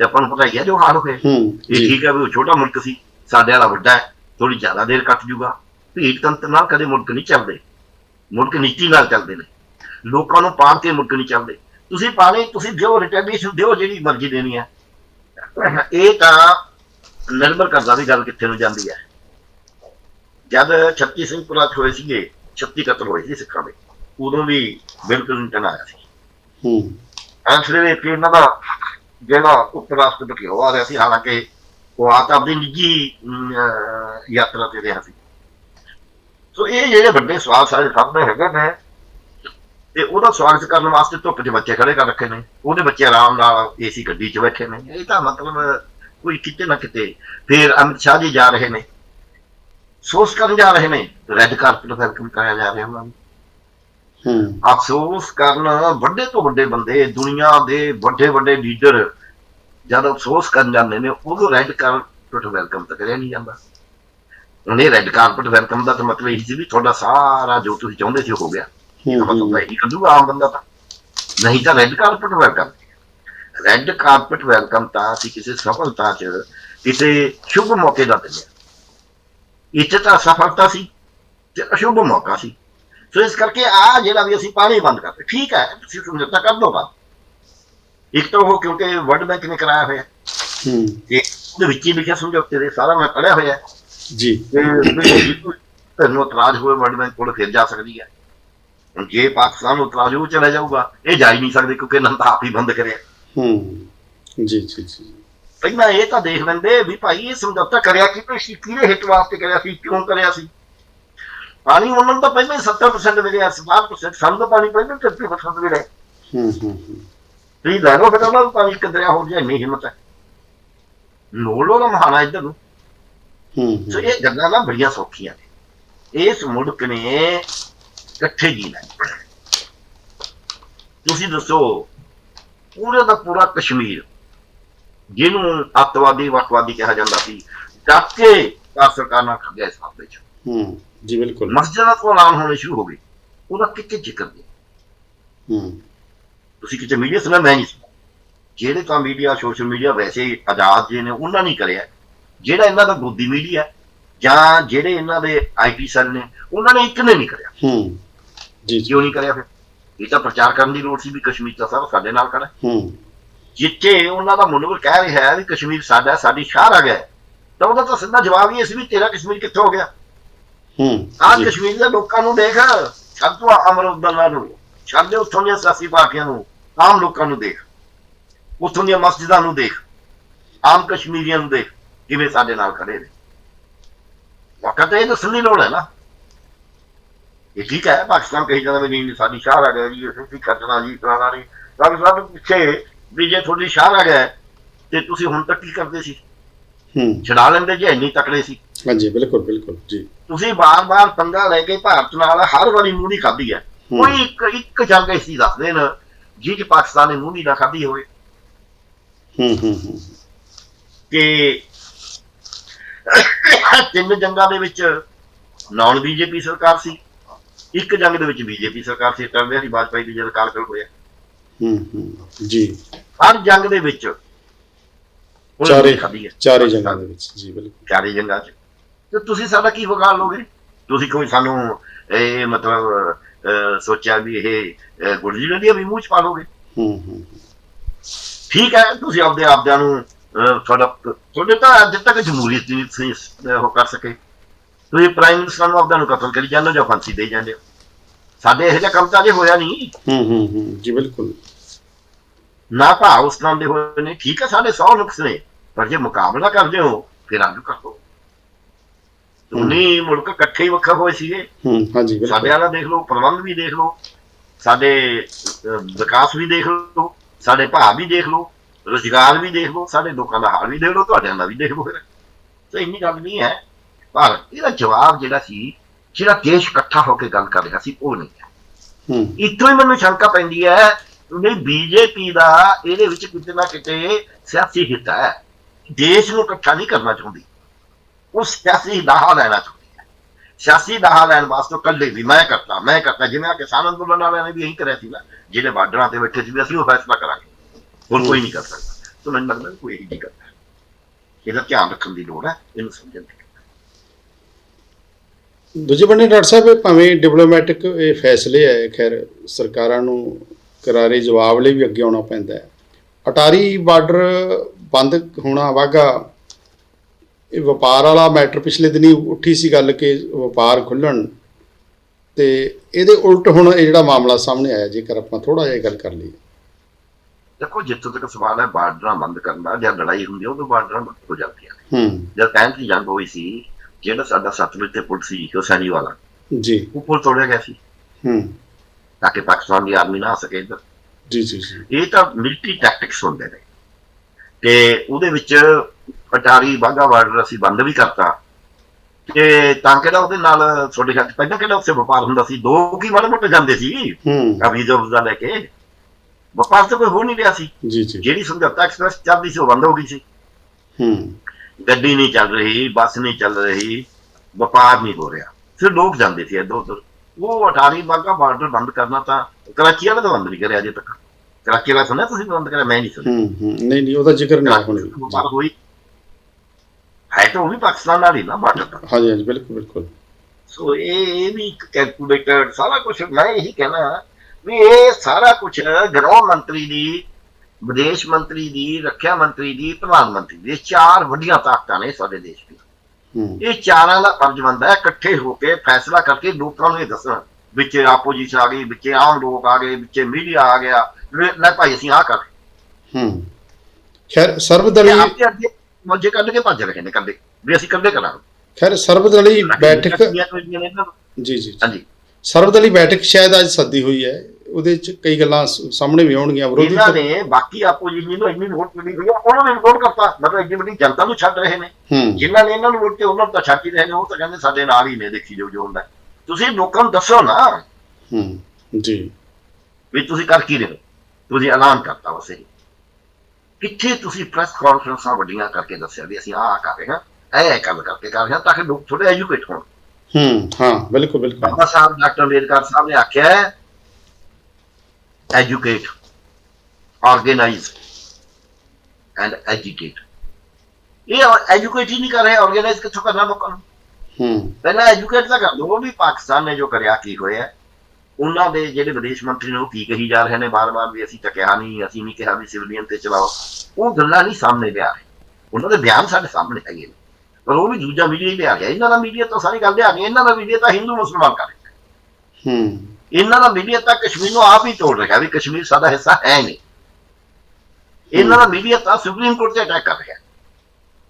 ਤੇ ਆਪਾਂ ਨੂੰ ਪਤਾ ਹੀ ਹੈ ਜੋ ਹਾਲ ਹੋਏ ਇਹ ਠੀਕ ਹੈ ਵੀ ਉਹ ਛੋਟਾ ਮੁਲਕ ਸੀ ਸਾਡੇ ਵਾਲਾ ਵੱਡਾ ਹੈ ਥੋੜੀ ਜ਼ਿਆਦਾ ਦੇਰ ਕੱਟ ਜੂਗਾ। ਭੀੜ ਤੰਤਰ ਨਾਲ ਕਦੇ ਮੁਲਕ ਨਹੀਂ ਚੱਲਦੇ। ਮੁਲਕ ਨੀਤੀ ਨਾਲ ਚੱਲਦੇ ਨੇ। ਲੋਕਾਂ ਨੂੰ ਪਾੜ ਕੇ ਮੁਲਕ ਨਹੀਂ ਚੱਲਦੇ। ਤੁਸੀਂ ਪਾਣੀ ਤੁਸੀਂ ਦਿਓ ਰਿਟੈਲੀਏਸ਼ਨ ਦਿਓ ਜਿਹੜੀ ਮਰਜ਼ੀ ਦੇਣੀ ਹੈ। ਇਹ ਤਾਂ ਨਿਰਭਰ ਕਰਦਾ ਵੀ ਗੱਲ ਕਿੱਥੇ ਨੂੰ ਜਾਂਦੀ ਹੈ? ਜਦ 36 ਸਿੰਘਪੁਰਾ ਚ ਹੋਏ ਸੀਗੇ 36 ਕਤਲ ਹੋਏ ਸੀ ਸਿੱਖਾਂ ਦੇ। ਉਦੋਂ ਵੀ ਬਿਲ ਕਲਿੰਟਨ ਆਇਆ ਸੀ। ਹੂੰ। ਐਸਲੇ ਵਿੱਚ ਇਹਨਾਂ ਦਾ ਜਿਹੜਾ ਉਪ ਰਾਸ਼ਟਰਪਤੀ ਹੋ ਆ ਰਿਹਾ ਸੀ ਹਾਲਾਂਕਿ ਉਹ ਆ ਤਾਂ ਆਪਣੀ ਨਿੱਜੀ ਯਾਤਰਾ ਤੇ ਰਿਹਾ ਸੀ। ਸੋ ਇਹ ਜਿਹੜੇ ਵੱਡੇ ਸਵਾਲ ਸਾਰੇ ਸਾਹਮਣੇ ਹੈਗੇ ਨੇ ਤੇ ਉਹਦਾ ਸਵਾਗਤ ਕਰਨ ਵਾਸਤੇ ਧੁੱਪ 'ਚ ਬੱਚੇ ਖੜੇ ਕਰ ਰੱਖੇ ਨੇ। ਉਹਦੇ ਬੱਚੇ ਆਰਾਮ ਨਾਲ ਏਸੀ ਗੱਡੀ 'ਚ ਬੈਠੇ ਨੇ। ਇਹ ਤਾਂ ਮਤਲਬ ਕੋਈ ਕਿਤੇ ਨਾ ਕਿਤੇ ਫਿਰ ਅਮਿਤ ਸ਼ਾਹ ਜੀ ਜਾ ਰਹੇ ਨੇ। ਸੋਸ ਕਰਨ ਜਾ ਰਹੇ ਨੇ ਰੈੱਡ ਕਾਰਪਟ ਵੈਲਕਮ ਕਰਾਇਆ ਜਾ ਰਿਹਾ ਉਹਨਾਂ ਨੂੰ। ਹੂੰ। ਅਫਸੋਸ ਕਰਨ ਵੱਡੇ ਤੋਂ ਵੱਡੇ ਬੰਦੇ ਦੁਨੀਆ ਦੇ ਵੱਡੇ ਵੱਡੇ ਲੀਡਰ ਜਦ ਅਫਸੋਸ ਕਰਨ ਜਾਂਦੇ ਨੇ ਉਦੋਂ ਰੈੱਡ ਕਾਰਪਟ ਵੈਲਕਮ ਤਾਂ ਕਰਿਆ ਨਹੀਂ ਜਾਂਦਾ। ਉਹਨੇ ਰੈੱਡ ਕਾਰਪਟ ਵੈਲਕਮ ਦਾ ਤਾਂ ਮਤਲਬ ਇਹ ਸੀ ਵੀ ਤੁਹਾਡਾ ਸਾਰਾ ਜੋ ਤੁਸੀਂ ਚਾਹੁੰਦੇ ਸੀ ਹੋ ਗਿਆ। ਹੂੰ ਇਹੀ ਕੱਢੂਗਾ ਆਮ ਬੰਦਾ ਤਾਂ। ਨਹੀਂ ਤਾਂ red carpet welcome red carpet welcome ਤਾਂ ਅਸੀਂ ਕਿਸੇ ਸਫਲਤਾ 'ਚ ਕਿਸੇ ਸ਼ੁਭ ਮੌਕੇ ਦਾ ਦਿੰਦੇ ਇੱਥੇ ਤਾਂ ਸਫਲਤਾ ਸੀ ਤੇ ਅਸ਼ੁਭ ਮੌਕਾ ਸੀ। ਸੋ ਇਸ ਕਰਕੇ ਆ ਜਿਹੜਾ ਵੀ ਅਸੀਂ ਪਾਣੀ ਬੰਦ ਕਰਦੇ ਠੀਕ ਹੈ ਤੁਸੀਂ ਸਮਝੌਤਾ ਕਰ ਦੋ ਬਾ ਇੱਕ ਤਾਂ ਉਹ ਕਿਉਂਕਿ ਵਰਲਡ ਬੈਂਕ ਨੇ ਕਰਾਇਆ ਹੋਇਆ। ਹੂੰ। ਤੇ ਉਹਦੇ ਵਿੱਚ ਹੀ ਲਿਖਿਆ ਸਮਝੌਤੇ ਦੇ ਸਾਰਾ ਮੈਂ ਪੜਿਆ ਹੋਇਆ। ਜੀ। ਤੇ ਤੁਹਾਨੂੰ ਇਤਰਾਜ਼ ਹੋਏ ਵਰਲਡ ਬੈਂਕ ਕੋਲ ਫਿਰ ਜਾ ਸਕਦੀ ਹੈ। ਹੁਣ ਜੇ ਪਾਕਿਸਤਾਨ ਨੂੰ ਇਤਰਾਜ਼ ਉਹ ਚਲਾ ਜਾਊਗਾ ਇਹ ਜਾ ਹੀ ਨਹੀਂ ਸਕਦੇ ਕਿਉਂਕਿ ਇਹਨਾਂ ਨੇ ਤਾਂ ਆਪ ਹੀ ਬੰਦ ਕਰਿਆ। ਹੂੰ ਜੀ ਜੀ ਜੀ। ਪਹਿਲਾਂ ਇਹ ਤਾਂ ਦੇਖ ਲੈਂਦੇ ਵੀ ਭਾਈ ਇਹ ਸਮਝੌਤਾ ਕਰਿਆ ਕਿ ਸੀ ਕਿਹਦੇ ਹਿੱਤ ਵਾਸਤੇ ਕਰਿਆ ਸੀ ਕਿਉਂ ਕਰਿਆ ਸੀ? ਪਾਣੀ ਉਹਨਾਂ ਨੂੰ ਤਾਂ ਪਹਿਲਾਂ ਹੀ 70% ਮਿਲਿਆ ਸੀ 60% ਸਾਨੂੰ ਤਾਂ ਪਾਣੀ ਪਹਿਲਾਂ ਹੀ 30% ਮਿਲਿਆ। ਹੂੰ ਹੂੰ ਹੂੰ। ਤੁਸੀਂ ਲੈ ਲਓ ਫਿਰ ਉਹਨਾਂ ਨੂੰ ਪਾਣੀ ਕਿੰਦਰਿਆ ਹੋ ਗਿਆ ਇੰਨੀ ਹਿੰਮਤ ਹੈ। ਲੋ ਲੋ ਦਾ ਮਹਾਨਾ ਇੱਧਰ ਨੂੰ। ਹੂੰ ਸੋ ਇਹ ਗੱਲਾਂ ਨਾ ਬੜੀਆਂ ਸੌਖੀਆਂ ਨੇ। ਇਸ ਮੁਲਕ ਨੇ ਇਕੱਠੇ ਜੀਣਾ। ਤੁਸੀਂ ਦੱਸੋ ਪੂਰੇ ਦਾ ਪੂਰਾ ਕਸ਼ਮੀਰ ਜਿਹਨੂੰ ਅੱਤਵਾਦੀ ਵੱਖਵਾਦੀ ਕਿਹਾ ਜਾਂਦਾ ਸੀ ਡੱਕ ਕੇ ਭਾਰਤ ਸਰਕਾਰ ਨਾਲ ਖੜਿਆ ਇਸ ਮਾਮਲੇ 'ਚ। ਹੂੰ ਜੀ ਬਿਲਕੁਲ। ਮਸਜਿਦਾਂ ਤੋਂ ਐਲਾਨ ਹੋਣੇ ਸ਼ੁਰੂ ਹੋ ਗਏ। ਉਹਦਾ ਕਿੱਥੇ ਜ਼ਿਕਰ ਨਹੀਂ ਹੂੰ। ਤੁਸੀਂ ਕਿਤੇ ਮੀਡੀਆ ਸੁਣਿਆ? ਮੈਂ ਨਹੀਂ ਸੁਣਿਆ। ਜਿਹੜੇ ਤਾਂ ਮੀਡੀਆ ਸੋਸ਼ਲ ਮੀਡੀਆ ਵੈਸੇ ਹੀ ਆਜ਼ਾਦ ਜੇ ਨੇ ਉਹਨਾਂ ਨਹੀਂ ਕਰਿਆ। ਜਿਹੜਾ ਇਹਨਾਂ ਦਾ ਗੋਦੀ ਮੀਡੀਆ ਜਾਂ ਜਿਹੜੇ ਇਹਨਾਂ ਦੇ ਆਈਟੀ ਸੈੱਲ ਨੇ ਉਹਨਾਂ ਨੇ ਇੱਕ ਨੇ ਨਹੀਂ ਕਰਿਆ। ਹੂੰ। ਜੀ। ਕਿਉਂ ਨਹੀਂ ਕਰਿਆ ਫਿਰ? ਇਹ ਤਾਂ ਪ੍ਰਚਾਰ ਕਰਨ ਦੀ ਲੋੜ ਸੀ ਵੀ ਕਸ਼ਮੀਰ ਤਾਂ ਸਾਰਾ ਸਾਡੇ ਨਾਲ ਖੜਾ ਹੈ। ਜਿੱਥੇ ਉਹਨਾਂ ਦਾ ਮੁਨਵਰ ਕਹਿ ਰਿਹਾ ਹੈ ਵੀ ਕਸ਼ਮੀਰ ਸਾਡਾ ਸਾਡੀ ਸ਼ਾਹ ਆ ਗਿਆ ਤਾਂ ਉਹਦਾ ਤਾਂ ਸਿੱਧਾ ਜਵਾਬ ਹੀ ਇਹ ਸੀ ਵੀ ਤੇਰਾ ਕਸ਼ਮੀਰ ਕਿੱਥੇ ਹੋ ਗਿਆ? ਹੂੰ ਆਹ ਜੀ। ਕਸ਼ਮੀਰ ਦੇ ਲੋਕਾਂ ਨੂੰ ਦੇਖ ਛੱਡ ਤੂੰ ਅਮਰ ਅਬਦੁੱਲਾ ਨੂੰ ਛੱਡ ਦੇ ਉੱਥੋਂ ਦੀਆਂ ਸਿਆਸੀ ਪਾਰਟੀਆਂ ਨੂੰ ਆਮ ਲੋਕਾਂ ਨੂੰ ਦੇਖ ਉੱਥੋਂ ਦੀਆਂ ਮਸਜਿਦਾਂ ਨੂੰ ਦੇਖ ਆਮ ਕਸ਼ਮੀਰੀਆਂ ਨੂੰ ਦੇਖ ਕਿਵੇਂ ਸਾਡੇ ਨਾਲ ਖੜੇ ਨੇ। ਵਕਤ ਇਹ ਦੱਸਣ ਦੀ ਲੋੜ ਹੈ ਨਾ। ਇਹ ਠੀਕ ਹੈ ਪਾਕਿਸਤਾਨ ਕਹੀ ਜਾਂਦਾ ਵੀ ਨਹੀਂ ਸਾਡੀ ਸ਼ਾਹ ਆ ਗਿਆ ਜੀ ਅਸੀਂ ਕਰਨਾ ਜੀ ਫਲਾਣਾ ਨਹੀਂ। ਸਭ ਸਭ ਪਿੱਛੇ ਵੀ ਜੇ ਤੁਹਾਡੀ ਸ਼ਾਹ ਆ ਗਿਆ ਤੇ ਤੁਸੀਂ ਹੁਣ ਤੱਕ ਕੀ ਕਰਦੇ ਸੀ? ਹੂੰ। ਛਡਾ ਲੈਂਦੇ ਜੇ ਇੰਨੀ ਤਕੜੇ ਸੀ। ਹਾਂਜੀ ਬਿਲਕੁਲ ਬਿਲਕੁਲ ਜੀ। ਤੁਸੀਂ ਬਾਰ-ਬਾਰ ਪੰਗਾ ਲੈ ਕੇ ਭਾਰਤ ਨਾਲ ਹਰ ਵਾਰੀ ਮੂੰਹ ਖਾਧੀ ਹੈ। ਹੂੰ। ਕੋਈ ਇੱਕ ਇੱਕ ਜੰਗ ਐਸੀ ਦੱਸ ਦੇਣ ਜਿਹ ਪਾਕਿਸਤਾਨ ਨੇ ਮੂੰਹ ਨਾ ਖਾਧੀ ਹੋਵੇ। ਹੂੰ ਹੂੰ ਹੂੰ। ਕਿ ਤਿੰਨ ਜੰਗਾਂ ਦੇ ਵਿੱਚ ਨਾਨ ਬੀਜੇਪੀ ਸਰਕਾਰ ਸੀ। ਇੱਕ ਜੰਗ ਦੇ ਵਿੱਚ ਬੀਜੇਪੀ ਸਰਕਾਰ ਸੀ ਅਟਲ ਬਿਹਾਰੀ ਵਾਜਪਾਈ ਦੀ ਜਦ ਕਾਲਕਲ ਹੋਇਆ ਹੂੰ ਹੂੰ ਜੀ। ਹਰ ਜੰਗ ਦੇ ਵਿੱਚ ਚਾਰੇ ਹੈ। ਜਗ੍ਹਾ ਦੇ ਵਿੱਚ ਜੀ ਬਿਲਕੁਲ। ਚਾਰੇ ਜੰਗਾਂ 'ਚ। ਤੇ ਤੁਸੀਂ ਸਾਡਾ ਕੀ ਵਿਗਾੜ ਲੋਗੇ? ਤੁਸੀਂ ਕੋਈ ਸਾਨੂੰ ਇਹ ਮਤਲਬ ਸੋਚਿਆ ਵੀ ਇਹ ਗੁਰਜੀਤ ਦੀ ਵੀ ਮੂੰਹ 'ਚ ਪਾ ਲੋਗੇ? ਹੂੰ ਹੂੰ ਠੀਕ ਹੈ ਤੁਸੀਂ ਆਪਦੇ ਆਪਦਿਆਂ ਨੂੰ ਤੁਹਾਡਾ ਤੁਹਾਡੇ ਤਾਂ ਅੱਜ ਤੱਕ ਜਮਹੂਰੀਅਤ ਨਹੀਂ ਉਹ ਕਰ ਸਕੇ। ਤੁਸੀਂ ਪ੍ਰਾਈਮ ਮਿਨਿਸਟਰ ਨੂੰ ਆਪਦਿਆਂ ਨੂੰ ਕਤਲ ਕਰੀ ਜਾਂਦੇ ਹੋ ਜਾਂ ਫਾਂਸੀ ਦੇ ਜਾਂਦੇ ਹੋ? ਸਾਡੇ ਇਹੋ ਜਿਹਾ ਕੰਮ ਤਾਂ ਅਜੇ ਹੋਇਆ ਨਹੀਂ। ਹੂੰ ਹੂੰ ਹੂੰ ਜੀ ਬਿਲਕੁਲ। ਨਾ ਤਾਂ ਉਸ ਤਰ੍ਹਾਂ ਦੇ ਹੋਏ ਨੇ ਠੀਕ ਹੈ ਸਾਡੇ 100 ਨੁਕਸ ਨੇ ਪਰ ਜੇ ਮੁਕਾਬਲਾ ਕਰਦੇ ਹੋ ਫਿਰ ਅੱਗ ਕਰੋ ਤੁਸੀਂ ਮੁਲਕ ਇਕੱਠੇ ਹੀ ਵੱਖਰ ਹੋਏ ਸੀਗੇ। ਹੂੰ ਹਾਂਜੀ ਸਾਡੇ ਵਾਲਾ ਦੇਖ ਲਓ ਪ੍ਰਬੰਧ ਵੀ ਦੇਖ ਲਓ ਸਾਡੇ ਵਿਕਾਸ ਵੀ ਦੇਖ ਲਓ ਸਾਡੇ ਭਾਅ ਵੀ ਦੇਖ ਲਓ ਰੁਜ਼ਗਾਰ ਵੀ ਦੇਖ ਲਓ ਸਾਡੇ ਲੋਕਾਂ ਦਾ ਹਾਲ ਵੀ ਦੇਖ ਲਓ ਤੁਹਾਡਿਆਂ ਦਾ ਵੀ ਦੇਖ ਲਓ। ਫਿਰ ਤੇ ਇੰਨੀ ਗੱਲ ਨਹੀਂ ਹੈ। ਪਰ ਇਹਦਾ ਜਵਾਬ ਜਿਹੜਾ ਸੀ ਜਿਹੜਾ ਦੇਸ਼ ਇਕੱਠਾ ਹੋ ਕੇ ਗੱਲ ਕਰ ਰਿਹਾ ਸੀ ਉਹ ਨਹੀਂ ਹੈ। ਇੱਥੋਂ ਹੀ ਮੈਨੂੰ ਸ਼ੰਕਾ ਪੈਂਦੀ ਹੈ ਵੀ ਬੀਜੇਪੀ ਦਾ ਇਹਦੇ ਵਿੱਚ ਕਿਤੇ ਨਾ ਕਿਤੇ ਸਿਆਸੀ ਹਿੱਤ ਹੈ। ਦੇਸ਼ ਨੂੰ ਇਕੱਠਾ ਨਹੀਂ ਕਰਨਾ ਚਾਹੁੰਦੀ। ਉਹ ਸਿਆਸੀ ਦਾਹਾ ਲੈਣਾ ਚਾਹੁੰਦੀ ਹੈ। ਸਿਆਸੀ ਦਾਹਾ ਲੈਣ ਵਾਸਤੇ ਕੱਲੇ ਵੀ ਮੈਂ ਕਰਤਾ ਮੈਂ ਕਰਤਾ ਜਿਵੇਂ ਆ ਕਿਸਾਨ ਅੰਦੋਲਨ ਵਾਲਿਆਂ ਨੇ ਵੀ ਇਹੀ ਕਰਿਆ ਸੀ ਨਾ ਜਿਹੜੇ ਬਾਰਡਰਾਂ ਤੇ ਬੈਠੇ ਸੀ ਵੀ ਅਸੀਂ ਉਹ ਫੈਸਲਾ ਕਰਾਂਗੇ। ਹੁਣ ਕੋਈ ਨਹੀਂ ਕਰ ਸਕਦਾ। ਤਾਂ ਮੈਨੂੰ ਲੱਗਦਾ ਕੋਈ ਇਹੀ ਨਹੀਂ ਕਰਦਾ। ਇਹਦਾ ਧਿਆਨ ਰੱਖਣ ਦੀ ਲੋੜ ਹੈ ਇਹਨੂੰ ਸਮਝਣ ਦੀ। ਦੂਜੇ ਬੰਨੇ ਡਾਕਟਰ ਸਾਹਿਬ ਇਹ ਭਾਵੇਂ ਡਿਪਲੋਮੈਟਿਕ ਇਹ ਫੈਸਲੇ ਹੈ ਖੈਰ ਸਰਕਾਰਾਂ ਨੂੰ ਕਰਾਰੇ ਜਵਾਬ ਲਈ ਵੀ ਅੱਗੇ ਆਉਣਾ ਪੈਂਦਾ ਹੈ। ਅਟਾਰੀ ਬਾਰਡਰ ਬੰਦ ਹੋਣਾ ਵਾਗਾ ਇਹ ਵਪਾਰ ਵਾਲਾ ਮੈਟਰ ਪਿਛਲੇ ਦਿਨੀ ਉੱਠੀ ਸੀ ਗੱਲ ਕਿ ਵਪਾਰ ਖੁੱਲਣ ਤੇ ਇਹਦੇ ਉਲਟ ਹੁਣ ਇਹ ਜਿਹੜਾ ਮਾਮਲਾ ਸਾਹਮਣੇ ਆਇਆ ਜੇਕਰ ਆਪਾਂ ਥੋੜਾ ਜਿਹਾ ਗੱਲ ਕਰ ਲਈਏ। ਦੇਖੋ ਜਿੱਥੋਂ ਤੱਕ ਸਵਾਲ ਹੈ ਬਾਰਡਰਾਂ ਬੰਦ ਕਰਨ ਦਾ ਜਦ ਲੜਾਈ ਹੁੰਦੀ ਹੈ ਉਦੋਂ ਬਾਰਡਰਾਂ ਬੰਦ ਹੋ ਜਾਂਦੀਆਂ ਨੇ। ਹੂੰ। ਜਦ ਦੀ ਜੰਗ ਹੋਈ ਸੀ ਜਿਹੜਾ ਸਾਡਾ ਸਤਲੁਜ ਤੇ ਪੁਲ ਸੀ ਹੁਸੈਨੀ ਵਾਲਾ ਜੀ। ਉਹ ਪੁਲ ਤੋੜਿਆ ਗਿਆ ਸੀ। ਹੂੰ। ਤਾਂ ਕਿ ਪਾਕਿਸਤਾਨ ਦੀ ਆਰਮੀ ਨਾ ਆ ਸਕੇ ਇੱਧਰ। ਜੀ ਜੀ ਇਹ ਤਾਂ ਮਿਲਟਰੀ ਟੈਕਟਿਕਸ ਹੁੰਦੇ ਨੇ। ਤੇ ਉਹਦੇ ਵਿੱਚ ਅਟਾਰੀ ਬਾਗਾ ਬਾਰਡਰ ਅਸੀਂ ਬੰਦ ਵੀ ਕਰਤਾ। ਤੇ ਤਾਂ ਕਿਹੜਾ ਉਹਦੇ ਨਾਲ ਤੁਹਾਡੇ ਖਿਆਲ ਪਹਿਲਾਂ ਕਿਹੜਾ ਉੱਥੇ ਵਪਾਰ ਹੁੰਦਾ ਸੀ? ਦੋ ਕੀ ਮਾੜੇ ਮੋਟੇ ਜਾਂਦੇ ਸੀ? ਹੂੰ। ਅਭੀ ਜੋ ਦਾ ਲੈ ਕੇ। ਵਪਾਰ ਤਾਂ ਕੋਈ ਹੋ ਨਹੀਂ ਰਿਹਾ ਸੀ। ਜੀ ਜੀ। ਜਿਹੜੀ ਸਮਝੌਤਾ ਐਕਸਪ੍ਰੈਸ ਚੱਲਦੀ ਸੀ ਉਹ ਬੰਦ ਹੋ ਗਈ ਸੀ। ਹੂੰ। ਗੱਡੀ ਨਹੀਂ ਚੱਲ ਰਹੀ ਬੱਸ ਨਹੀਂ ਚੱਲ ਰਹੀ ਵਪਾਰ ਨਹੀਂ ਹੋ ਰਿਹਾ। ਫਿਰ ਲੋਕ ਜਾਂਦੇ ਸੀ ਇੱਧਰ ਉੱਧਰ। ਉਹ ਅਟਾਰੀ ਬਾਗਾ ਬਾਰਡਰ ਬੰਦ ਕਰਨਾ ਤਾਂ ਕਰਾਚੀ ਵਾਲਾ ਤਾਂ ਬੰਦ ਨਹੀਂ ਕਰਿਆ ਅਜੇ ਤੱਕ। ਕਰਾਚੀ ਵਾਲਾ ਸੁਣਿਆ ਤੁਸੀਂ ਬੰਦ ਕਰਿਆ? ਮੈਂ ਨਹੀਂ ਸੁਣਿਆ। ਹੂੰ ਹੂੰ। ਨਹੀਂ ਨਹੀਂ ਉਹਦਾ ਜ਼ਿਕਰ ਨਹੀਂ ਹੁਣ। ਹੋਈ। ਹੈ ਤਾਂ ਉਹ ਵੀ ਪਾਕਿਸਤਾਨ ਨਾਲ ਹੀ ਨਾ ਬਾਰਡਰ ਹਾਂਜੀ ਹਾਂਜੀ ਬਿਲਕੁਲ ਬਿਲਕੁਲ। ਸੋ ਇਹ ਇਹ ਵੀ ਇੱਕ ਕੈਲਕੂਲੇਟਡ ਸਾਰਾ ਕੁਝ ਮੈਂ ਇਹੀ ਕਹਿਣਾ ਵੀ ਇਹ ਸਾਰਾ ਕੁਝ ਗ੍ਰਹਿ ਮੰਤਰੀ ਦੀ ਵਿਦੇਸ਼ ਮੰਤਰੀ ਦੀ ਰੱਖਿਆ ਮੰਤਰੀ ਦੀ ਪ੍ਰਧਾਨ ਮੰਤਰੀ ਦੀ ਇਹ ਚਾਰ ਵੱਡੀਆਂ ਤਾਕਤਾਂ ਨੇ ਸਾਡੇ ਦੇਸ਼ ਦੀ ਇਹ ਚਾਰਾਂ ਦਾ ਫਰਜ਼ ਬਣਦਾ ਹੈ ਇਕੱਠੇ ਹੋ ਕੇ ਫੈਸਲਾ ਕਰਕੇ ਲੋਕਾਂ ਨੂੰ ਇਹ ਦੱਸਣਾ ਵਿੱਚ ਆਪੋਜੀਸ਼ਨ ਆ ਗਈ ਵਿੱਚ ਆਮ ਲੋਕ ਆ ਗਏ ਵਿੱਚ ਮੀਡੀਆ ਆ ਗਿਆ ਲੈ ਭਾਈ ਅਸੀਂ ਆਹ ਕਰ ਹੂੰ ਖੈਰ ਰਹੇ ਸਰਬਦਲੀ ਹਾਂ। ਆਪੇ ਅੱਗੇ ਮੋਜੇ ਕੱਢ ਕੇ ਭੱਜ ਰਹੇ ਨੇ ਕੱਢੇ ਵੀ ਅਸੀਂ ਕੱਢੇ ਕਰਾਂਗੇ ਖੈਰ ਸਰਬਦਲੀ ਬੈਠਕ। ਜੀ ਜੀ ਜੀ। ਹਾਂਜੀ ਸਰਬਦਲੀ ਬੈਠਕ ਸ਼ਾਇਦ ਅੱਜ ਸੱਦੀ ਹੋਈ ਹੈ ਉਹਦੇ ਚ ਕਈ ਗੱਲਾਂ ਸ- ਸਾਹਮਣੇ ਵੀ ਆਉਣਗੀਆਂ ਵਿਰੋਧੀ ਇਹਨਾਂ ਧਿਰ- ਨੇ ਬਾਕੀ ਆਪੋਜੀਸ਼ਨ ਨੂੰ ਇੰਨੀ ਵੋਟ ਮਿਲੀ ਹੋਈ ਆ ਉਹਨਾਂ ਨੇ ਵੋਟ ਕਰਤਾ। ਮਤਲਬ ਇੰਨੀ ਵੱਡੀ ਜਨਤਾ ਨੂੰ ਛੱਡ ਰਹੇ ਨੇ। ਹੂੰ। ਜਿਨ੍ਹਾਂ ਨੇ ਇਹਨਾਂ ਨੂੰ ਵੋਟ ਤੇ ਉਹਨਾਂ ਨੂੰ ਤਾਂ ਛੱਡ ਹੀ ਰਹੇ ਨੇ। ਉਹ ਤਾਂ ਕਹਿੰਦੇ ਸਾਡੇ ਨਾਲ ਹੀ ਨੇ ਦੇਖੀ ਜੋ ਜੋ ਹੁੰਦਾ। ਤੁਸੀਂ ਲੋਕਾਂ ਨੂੰ ਦੱਸੋ ਨਾ ਹੂੰ ਜੀ। ਵੀ ਤੁਸੀਂ ਕਰ ਕੀ ਰਹੇ ਹੋ? ਤੁਸੀਂ ਐਲਾਨ ਕਰਤਾ ਵਸੇ ਕਿੱਥੇ ਤੁਸੀਂ ਪ੍ਰੈਸ ਕਾਨਫਰੰਸਾਂ ਵੱਡੀਆਂ ਕਰਕੇ ਦੱਸਿਆ ਵੀ ਅਸੀਂ ਆਹ ਕਰ ਰਹੇ ਹਾਂ ਇਹ ਕੰਮ ਕਰਕੇ ਕਰ ਰਹੇ ਹਾਂ ਤਾਂ ਕਿ ਲੋਕ ਥੋੜੇ ਐਜੂਕੇਟ ਹੋਣ। ਹੂੰ ਹਾਂ ਬਿਲਕੁਲ ਬਿਲਕੁਲ। ਬਾਬਾ ਸਾਹਿਬ ਡਾਕਟਰ ਅੰਬੇਦਕਰ ਸਾਹਿਬ ਨੇ ਆਖਿਆ ਹੈ ਐਜੂਕੇਟ ਆਰਗੇਨਾਈਜ਼ ਐਂਡ ਐਜੂਕੇਟ ਇਹ ਐਜੂਕੇਟ ਹੀ ਨਹੀਂ ਕਰ ਰਹੇ ਆਰਗੇਨਾਈਜ਼ ਕਿੱਥੋਂ ਕਰਨਾ ਲੋਕਾਂ ਨੂੰ? ਹੂੰ। ਪਹਿਲਾਂ ਐਜੂਕੇਟ ਤਾਂ ਕਰ ਦੋ ਉਹ ਵੀ ਪਾਕਿਸਤਾਨ ਨੇ ਜੋ ਕਰਿਆ ਕੀ ਹੋਇਆ? ਉਹਨਾਂ ਦੇ ਜਿਹੜੇ ਵਿਦੇਸ਼ ਮੰਤਰੀ ਨੇ ਉਹ ਕੀ ਕਹੀ ਜਾ ਰਹੇ ਨੇ? ਬਾਰ-ਬਾਰ ਵੀ ਅਸੀਂ ਤਾਂ ਕਿਹਾ ਨਹੀਂ ਅਸੀਂ ਨਹੀਂ ਕਿਹਾ ਵੀ ਸਿਵਲੀਅਨ ਤੇ ਚਲਾਓ। ਉਹ ਗੱਲਾਂ ਨਹੀਂ ਸਾਹਮਣੇ ਲਿਆ ਰਹੇ। ਉਹਨਾਂ ਦੇ ਬਿਆਨ ਸਾਡੇ ਸਾਹਮਣੇ ਹੈਗੇ ਨੇ। ਪਰ ਉਹ ਵੀ ਦੂਜਾ ਮੀਡੀਆ ਹੀ ਲਿਆ ਗਿਆ। ਇਹਨਾਂ ਦਾ ਮੀਡੀਆ ਤਾਂ ਸਾਰੀ ਗੱਲ ਲਿਆ ਗਿਆ। ਇਹਨਾਂ ਦਾ ਮੀਡੀਆ ਤਾਂ ਹਿੰਦੂ ਮੁਸਲਮਾਨ ਕਰ ਰਿਹਾ ਹੂੰ। ਇਹਨਾਂ ਦਾ ਮੀਡੀਆ ਤਾਂ ਕਸ਼ਮੀਰ ਨੂੰ ਆਪ ਹੀ ਤੋੜ ਰਿਹਾ ਵੀ ਕਸ਼ਮੀਰ ਸਾਡਾ ਹਿੱਸਾ ਹੈ ਨਹੀਂ। ਇਹਨਾਂ ਦਾ ਮੀਡੀਆ ਤਾਂ ਸੁਪਰੀਮ ਕੋਰਟ ਤੇ ਅਟੈਕ ਕਰ ਰਿਹਾ।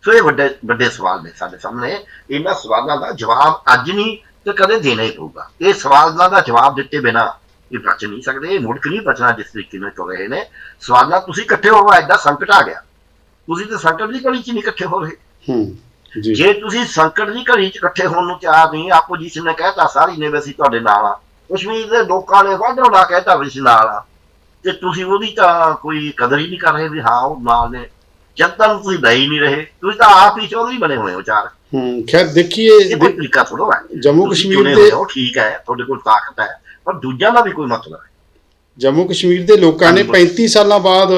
ਸੋ ਇਹ ਵੱਡੇ ਵੱਡੇ ਸਵਾਲ ਨੇ ਸਾਡੇ ਸਾਹਮਣੇ। ਇਹਨਾਂ ਸਵਾਲਾਂ ਦਾ ਜਵਾਬ ਅੱਜ ਨਹੀਂ ਤੇ ਕਦੇ ਦੇਣਾ ਹੀ ਪਊਗਾ। ਇਹ ਸਵਾਲਾਂ ਦਾ ਜਵਾਬ ਦਿੱਤੇ ਬਿਨਾ ਇਹ ਬਚ ਨਹੀਂ ਸਕਦੇ ਇਹ ਮੁੜਕ ਨਹੀਂ ਬਚਣਾ ਜਿਸ ਤਰੀਕੇ ਨਾਲ ਚੱਲ ਰਹੇ ਨੇ। ਸਵਾਲਾਂ ਤੁਸੀਂ ਇਕੱਠੇ ਹੋਵੋ ਐਡਾ ਸੰਕਟ ਆ ਗਿਆ। ਤੁਸੀਂ ਤਾਂ ਸੰਕਟ ਦੀ ਘੜੀ 'ਚ ਨਹੀਂ ਇਕੱਠੇ ਹੋ ਰਹੇ ਹੂੰ ਜੀ। ਜੇ ਤੁਸੀਂ ਸੰਕਟ ਦੀ ਘੜੀ 'ਚ ਇਕੱਠੇ ਹੋਣ ਨੂੰ ਤਿਆਰ ਨਹੀਂ ਆਪੋਜੀਸ਼ਨ ਨੇ ਕਹਿਤਾ ਸਾਰੀ ਨੇ ਵੀ ਅਸੀਂ ਤੁਹਾਡੇ ਨਾਲ ਆ। ਕਸ਼ਮੀਰ ਦੇ ਲੋਕਾਂ ਨੇ ਵਾਧੋਂ ਨਾ ਕਹਿਤਾ ਵੀ ਨਾਲ ਆ। ਤੇ ਤੁਸੀਂ ਉਹਦੀ ਤਾਂ ਕੋਈ ਕਦਰ ਹੀ ਨਹੀਂ ਕਰ ਰਹੇ ਵੀ ਹਾਂ ਉਹ ਨਾਲ ਨੇ। ਜਦ ਤੱਕ ਤੁਸੀਂ ਲੈ ਹੀ ਨਹੀਂ ਰਹੇ ਤੁਸੀਂ ਤਾਂ ਆਪ ਹੀ ਚੌਧਰੀ ਬਣੇ ਹੋਏ ਹੋ ਚਾਰ। ਹੂੰ ਖੈਰ ਦੇਖੀਏ ਇਹ ਕੋਈ ਤਰੀਕਾ ਥੋੜੋ ਹੈ। ਜੰਮੂ ਕਸ਼ਮੀਰ ਦੇ ਹੋਏ ਹੋ ਠੀਕ ਹੈ ਤੁਹਾਡੇ ਕੋਲ ਤਾਕਤ ਹੈ ਪਰ ਦੂਜਿਆਂ ਦਾ ਵੀ ਕੋਈ ਮਤਲਬ ਹੈ। ਜੰਮੂ ਕਸ਼ਮੀਰ ਦੇ ਲੋਕਾਂ ਨੇ ਹਾਂਜੀ। 35 ਸਾਲਾਂ ਬਾਅਦ